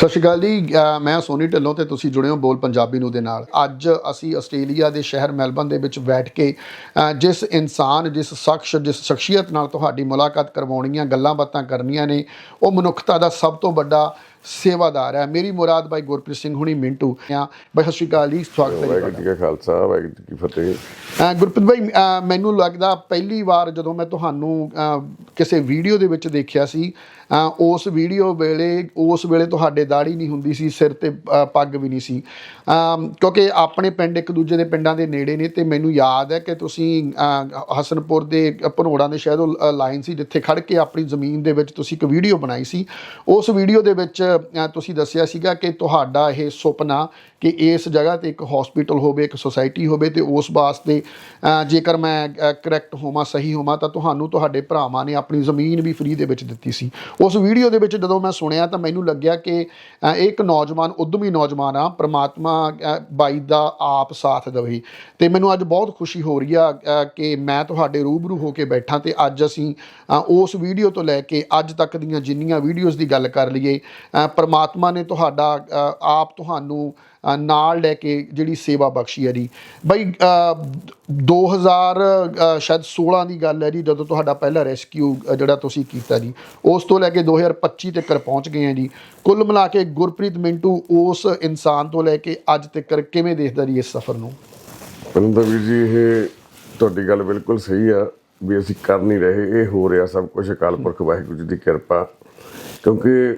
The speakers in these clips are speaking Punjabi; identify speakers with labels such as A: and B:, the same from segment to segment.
A: ਸਤਿ ਸ਼੍ਰੀ ਅਕਾਲ ਜੀ। ਮੈਂ ਸੋਨੀ ਢਿੱਲੋਂ ਤੇ ਤੁਸੀਂ ਜੁੜੇ ਹੋ ਬੋਲ ਪੰਜਾਬੀ ਨੂੰ ਦੇ ਨਾਲ। ਅੱਜ ਅਸੀਂ ਆਸਟ੍ਰੇਲੀਆ ਦੇ ਸ਼ਹਿਰ ਮੈਲਬਨ ਦੇ ਵਿੱਚ ਬੈਠ ਕੇ ਜਿਸ ਇਨਸਾਨ, ਜਿਸ ਸ਼ਖਸ, ਜਿਸ ਸ਼ਖਸੀਅਤ ਨਾਲ ਤੁਹਾਡੀ ਮੁਲਾਕਾਤ ਕਰਵਾਉਣੀਆਂ, ਗੱਲਾਂ ਬਾਤਾਂ ਕਰਨੀਆਂ ਨੇ, ਉਹ ਮਨੁੱਖਤਾ ਦਾ ਸਭ ਤੋਂ ਵੱਡਾ ਸੇਵਾਦਾਰ ਹੈ। ਮੇਰੀ ਮੁਰਾਦ ਬਾਈ ਗੁਰਪ੍ਰੀਤ ਸਿੰਘ ਹੁਣੀ ਮਿੰਟੂ ਆ। ਬਾਈ ਸਤਿ ਸ਼੍ਰੀ ਅਕਾਲ ਜੀ ਸਵਾਗਤ ਹੈ ਜੀ
B: ਵਾਹਿਗੁਰੂ ਜੀ ਕਾ ਖਾਲਸਾ ਵਾਹਿਗੁਰੂ ਜੀ ਕੀ ਫਤਿਹ।
A: ਗੁਰਪ੍ਰੀਤ ਭਾਈ ਮੈਨੂੰ ਲੱਗਦਾ ਪਹਿਲੀ ਵਾਰ ਜਦੋਂ ਮੈਂ ਤੁਹਾਨੂੰ ਕਿਸੇ ਵੀਡੀਓ ਦੇ ਵਿੱਚ ਦੇਖਿਆ ਸੀ ਉਸ ਵੀਡੀਓ ਵੇਲੇ ਉਸ ਵੇਲੇ ਤੁਹਾਡੇ ਦਾੜੀ ਨਹੀਂ ਹੁੰਦੀ ਸੀ ਸਿਰ ਤੇ ਪੱਗ ਵੀ ਨਹੀਂ ਸੀ। ਕਿਉਂਕਿ ਆਪਣੇ ਪਿੰਡ ਇੱਕ ਦੂਜੇ ਦੇ ਪਿੰਡਾਂ ਦੇ ਨੇੜੇ ਨੇ ਤੇ ਮੈਨੂੰ ਯਾਦ ਹੈ ਕਿ ਤੁਸੀਂ ਹਸਨਪੁਰ ਦੇ ਭਨੋੜਾ ਦੇ ਸ਼ਾਇਦ ਉਹ ਲਾਈਨ ਸੀ ਜਿੱਥੇ ਖੜ ਕੇ ਆਪਣੀ ਜ਼ਮੀਨ ਦੇ ਵਿੱਚ ਤੁਸੀਂ ਇੱਕ ਵੀਡੀਓ ਬਣਾਈ ਸੀ। ਉਸ ਵੀਡੀਓ ਦੇ ਵਿੱਚ ਤੁਸੀਂ ਦੱਸਿਆ ਸੀਗਾ ਕਿ ਤੁਹਾਡਾ ਇਹ ਸੁਪਨਾ ਕਿ ਇਸ ਜਗ੍ਹਾ ਤੇ ਇੱਕ ਹਸਪੀਟਲ ਹੋਵੇ, ਇੱਕ ਸੁਸਾਇਟੀ ਹੋਵੇ ਤੇ ਉਸ ਵਾਸਤੇ ਜੇਕਰ ਮੈਂ ਕਰੈਕਟ ਹੋਵਾਂ, ਸਹੀ ਹੋਵਾਂ, ਤਾਂ ਤੁਹਾਨੂੰ ਤੁਹਾਡੇ ਭਰਾਵਾਂ ਨੇ ਆਪਣੀ ਜ਼ਮੀਨ ਵੀ ਫ੍ਰੀ ਦੇ ਵਿੱਚ ਦਿੱਤੀ ਸੀ। ਉਸ ਵੀਡੀਓ ਦੇ ਵਿੱਚ ਜਦੋਂ ਮੈਂ ਸੁਣਿਆ ਤਾਂ ਮੈਨੂੰ ਲੱਗਿਆ ਕਿ ਇਹ ਇੱਕ ਨੌਜਵਾਨ, ਉਦਮੀ ਨੌਜਵਾਨ ਆ, ਪ੍ਰਮਾਤਮਾ ਬਾਈ ਦਾ ਆਪ ਸਾਥ ਦੇਵੇ। ਤੇ ਮੈਨੂੰ ਅੱਜ ਬਹੁਤ ਖੁਸ਼ੀ ਹੋ ਰਹੀ ਆ ਕਿ ਮੈਂ ਤੁਹਾਡੇ ਰੂਬਰੂ ਹੋ ਕੇ ਬੈਠਾ ਤੇ ਅੱਜ ਅਸੀਂ ਉਸ ਵੀਡੀਓ ਤੋਂ ਲੈ ਕੇ ਅੱਜ ਤੱਕ ਦੀਆਂ ਜਿੰਨੀਆਂ ਵੀਡੀਓਜ਼ ਦੀ ਗੱਲ ਕਰ ਲਈਏ ਪਰਮਾਤਮਾ ਨੇ ਤੁਹਾਡਾ ਆਪ ਤੁਹਾਨੂੰ ਨਾਲ ਲੈ ਕੇ ਜਿਹੜੀ ਸੇਵਾ ਬਖਸ਼ੀ ਹੈ ਜੀ। ਬਈ ਅ, 2000 ਸ਼ਾਇਦ 16 ਦੀ ਗੱਲ ਹੈ ਜੀ ਜਦੋਂ ਤੁਹਾਡਾ ਪਹਿਲਾ ਰੈਸਕਿਊ ਜਿਹੜਾ ਤੁਸੀਂ ਕੀਤਾ ਜੀ। ਉਸ ਤੋਂ ਲੈ ਕੇ 2025 ਤੱਕ ਪਹੁੰਚ ਗਏ ਆ ਜੀ। ਕੁੱਲ ਮਿਲਾ ਕੇ ਗੁਰਪ੍ਰੀਤ ਮਿੰਟੂ ਉਸ ਇਨਸਾਨ ਤੋਂ ਲੈ ਕੇ ਅੱਜ ਤੱਕ ਕਿਵੇਂ ਦੇਖਦਾ ਜੀ ਇਸ ਸਫ਼ਰ ਨੂੰ?
B: ਪਰੰਦਰ ਵੀਰ ਜੀ ਇਹ ਤੁਹਾਡੀ ਗੱਲ ਬਿਲਕੁਲ ਸਹੀ ਆ ਵੀ ਅਸੀਂ ਕਰ ਨਹੀਂ ਰਹੇ ਇਹ ਹੋ ਰਿਹਾ ਸਭ ਕੁਝ ਅਕਾਲ ਪੁਰਖ ਵਾਹਿਗੁਰੂ ਜੀ ਦੀ ਕਿਰਪਾ। ਕਿਉਂਕਿ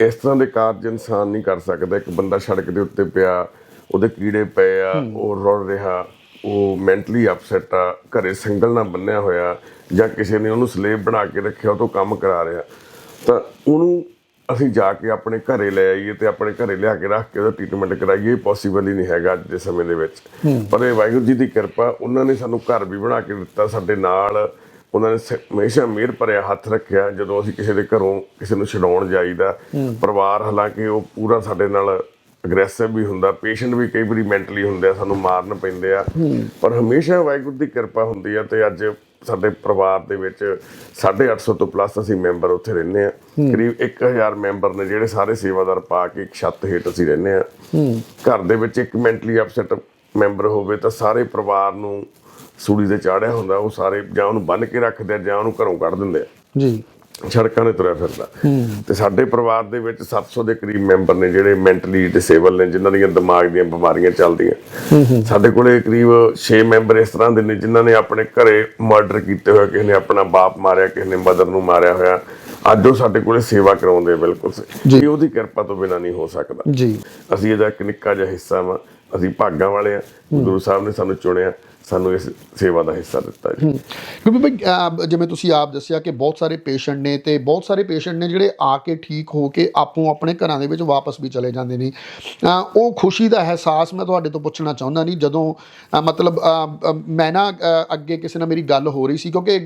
B: ਇਸ ਤਰ੍ਹਾਂ ਦੇ ਕਾਰਜ ਇਨਸਾਨ ਨਹੀਂ ਕਰ ਸਕਦਾ। ਇੱਕ ਬੰਦਾ ਸੜਕ ਦੇ ਉੱਤੇ ਪਿਆ ਉਹਦੇ ਕੀੜੇ ਪਏ ਆ ਉਹ ਰੁੜ ਰਿਹਾ ਉਹ ਮੈਂਟਲੀ ਅਪਸੈਟ ਆ ਘਰੇ ਸੰਗਲ ਨਾਲ ਬੰਨਿਆ ਹੋਇਆ ਜਾਂ ਕਿਸੇ ਨੇ ਉਹਨੂੰ ਸਲੇਵ ਬਣਾ ਕੇ ਰੱਖਿਆ ਉਹ ਤੋਂ ਕੰਮ ਕਰਾ ਰਿਹਾ। ਤਾਂ ਉਹਨੂੰ ਅਸੀਂ ਜਾ ਕੇ ਆਪਣੇ ਘਰੇ ਲੈ ਆਈਏ ਤੇ ਆਪਣੇ ਘਰੇ ਲਿਆ ਕੇ ਰੱਖ ਕੇ ਉਹਦਾ ਟ੍ਰੀਟਮੈਂਟ ਕਰਾਈਏ ਪੋਸੀਬਲ ਹੀ ਨਹੀਂ ਹੈਗਾ ਅੱਜ ਦੇ ਸਮੇਂ ਦੇ ਵਿੱਚ। ਪਰ ਇਹ ਵਾਹਿਗੁਰੂ ਜੀ ਦੀ ਕਿਰਪਾ ਉਹਨਾਂ ਨੇ ਸਾਨੂੰ ਘਰ ਵੀ ਬਣਾ ਕੇ ਦਿੱਤਾ ਸਾਡੇ ਨਾਲ ਉਹਨਾਂ ਨੇ ਹਮੇਸ਼ਾ ਮਿਹਰ ਭਰਿਆ ਹੱਥ ਰੱਖਿਆ ਜਦੋਂ ਅਸੀਂ ਕਿਸੇ ਦੇ ਘਰੋਂ ਕਿਸੇ ਨੂੰ ਛਡਾਉਣ ਜਾਈਦਾ ਪਰਿਵਾਰ ਹਾਲਾਂਕਿ ਉਹ ਪੂਰਾ ਸਾਡੇ ਨਾਲ ਅਗਰੈਸਿਵ ਵੀ ਹੁੰਦਾ ਪੇਸ਼ੈਂਟ ਵੀ ਕਈ ਵਾਰੀ ਮੈਂਟਲੀ ਹੁੰਦੇ ਆ ਸਾਨੂੰ ਮਾਰਨ ਪੈਂਦੇ ਆ। ਪਰ ਹਮੇਸ਼ਾ ਵਾਹਿਗੁਰੂ ਦੀ ਕਿਰਪਾ ਹੁੰਦੀ ਆ ਤੇ ਅੱਜ ਸਾਡੇ ਪਰਿਵਾਰ ਦੇ ਵਿੱਚ 850 ਤੋਂ ਪਲੱਸ ਅਸੀਂ ਮੈਂਬਰ ਉੱਥੇ ਰਹਿੰਦੇ ਆ। ਕਰੀਬ 1000 ਮੈਂਬਰ ਨੇ ਜਿਹੜੇ ਸਾਰੇ ਸੇਵਾਦਾਰ ਪਾ ਕੇ ਇੱਕ ਛੱਤ ਹੇਠ ਅਸੀਂ ਰਹਿੰਦੇ ਆ। ਘਰ ਦੇ ਵਿੱਚ ਇੱਕ ਮੈਂਟਲੀ ਅਪਸੈਟ ਮੈਂਬਰ ਹੋਵੇ ਤਾਂ ਸਾਰੇ ਪਰਿਵਾਰ ਨੂੰ ਸੂਲੀ ਤੇ ਚਾੜਿਆ ਹੁੰਦਾ ਉਹ ਸਾਰੇ ਜਾਂ ਉਹਨੂੰ ਬੰਨ ਕੇ ਰੱਖਦੇ ਆ ਜਾਂ ਉਹਨੂੰ ਘਰੋਂ ਕੱਢ ਦਿੰਦੇ ਆ।
A: ਜੀ।
B: ਸੜਕਾਂ 'ਤੇ ਤੁਰਿਆ ਫਿਰਦਾ। ਤੇ ਸਾਡੇ ਪਰਿਵਾਰ ਦੇ ਵਿੱਚ 700 ਦੇ ਕਰੀਬ ਮੈਂਬਰ ਨੇ ਜਿਹੜੇ ਮੈਂਟਲੀ ਡਿਸੇਬਲ ਨੇ ਜਿਨ੍ਹਾਂ ਦੀਆਂ ਦਿਮਾਗ ਦੀਆਂ ਬਿਮਾਰੀਆਂ ਚੱਲਦੀਆਂ। ਸਾਡੇ ਕੋਲੇ ਕਰੀਬ 6 ਮੈਂਬਰ ਇਸ ਤਰ੍ਹਾਂ ਦੇ ਨੇ ਜਿਨ੍ਹਾਂ ਨੇ ਆਪਣੇ ਘਰੇ ਮਰਡਰ ਕੀਤੇ ਹੋਏ ਕਿਸੇ ਨੇ ਆਪਣਾ ਬਾਪ ਮਾਰਿਆ ਕਿਸੇ ਨੇ ਮਦਰ ਨੂੰ ਮਾਰਿਆ ਹੋਇਆ। ਅੱਜ ਉਹ ਸਾਡੇ ਕੋਲੇ ਸੇਵਾ ਕਰਾਉਂਦੇ ਬਿਲਕੁਲ। ਇਹ ਉਹਦੀ ਕਿਰਪਾ ਤੋਂ ਬਿਨਾਂ ਨਹੀਂ ਹੋ ਸਕਦਾ।
A: ਜੀ।
B: ਅਸੀਂ ਇਹਦਾ ਇੱਕ ਨਿੱਕਾ ਜਿਹਾ ਹਿੱਸਾ ਵਾਂ। ਅਸੀਂ ਭਾਗਾਂ ਵਾਲੇ ਆ, ਗੁਰੂ ਸਾਹਿਬ ਨੇ ਸਾਨੂੰ ਚੁਣਿਆ, ਸਾਨੂੰ ਇਸ ਸੇਵਾ ਦਾ ਹਿੱਸਾ ਦਿੱਤਾ ਜੀ।
A: ਕਿਉਂਕਿ ਭਾਈ ਜਿਵੇਂ ਤੁਸੀਂ ਆਪ ਦੱਸਿਆ ਕਿ ਬਹੁਤ ਸਾਰੇ ਪੇਸ਼ੈਂਟ ਨੇ ਤੇ ਬਹੁਤ ਸਾਰੇ ਪੇਸ਼ੈਂਟ ਨੇ ਜਿਹੜੇ ਆ ਕੇ ਠੀਕ ਹੋ ਕੇ ਆਪੋ ਆਪਣੇ ਘਰਾਂ ਦੇ ਵਿੱਚ ਵਾਪਸ ਵੀ ਚਲੇ ਜਾਂਦੇ ਨੇ। ਉਹ ਖੁਸ਼ੀ ਦਾ ਅਹਿਸਾਸ ਮੈਂ ਤੁਹਾਡੇ ਤੋਂ ਪੁੱਛਣਾ ਚਾਹੁੰਦਾ ਨਹੀਂ, ਜਦੋਂ ਮਤਲਬ ਮੈਂ ਨਾ ਅੱਗੇ ਕਿਸੇ ਨਾਲ ਮੇਰੀ ਗੱਲ ਹੋ ਰਹੀ ਸੀ ਕਿਉਂਕਿ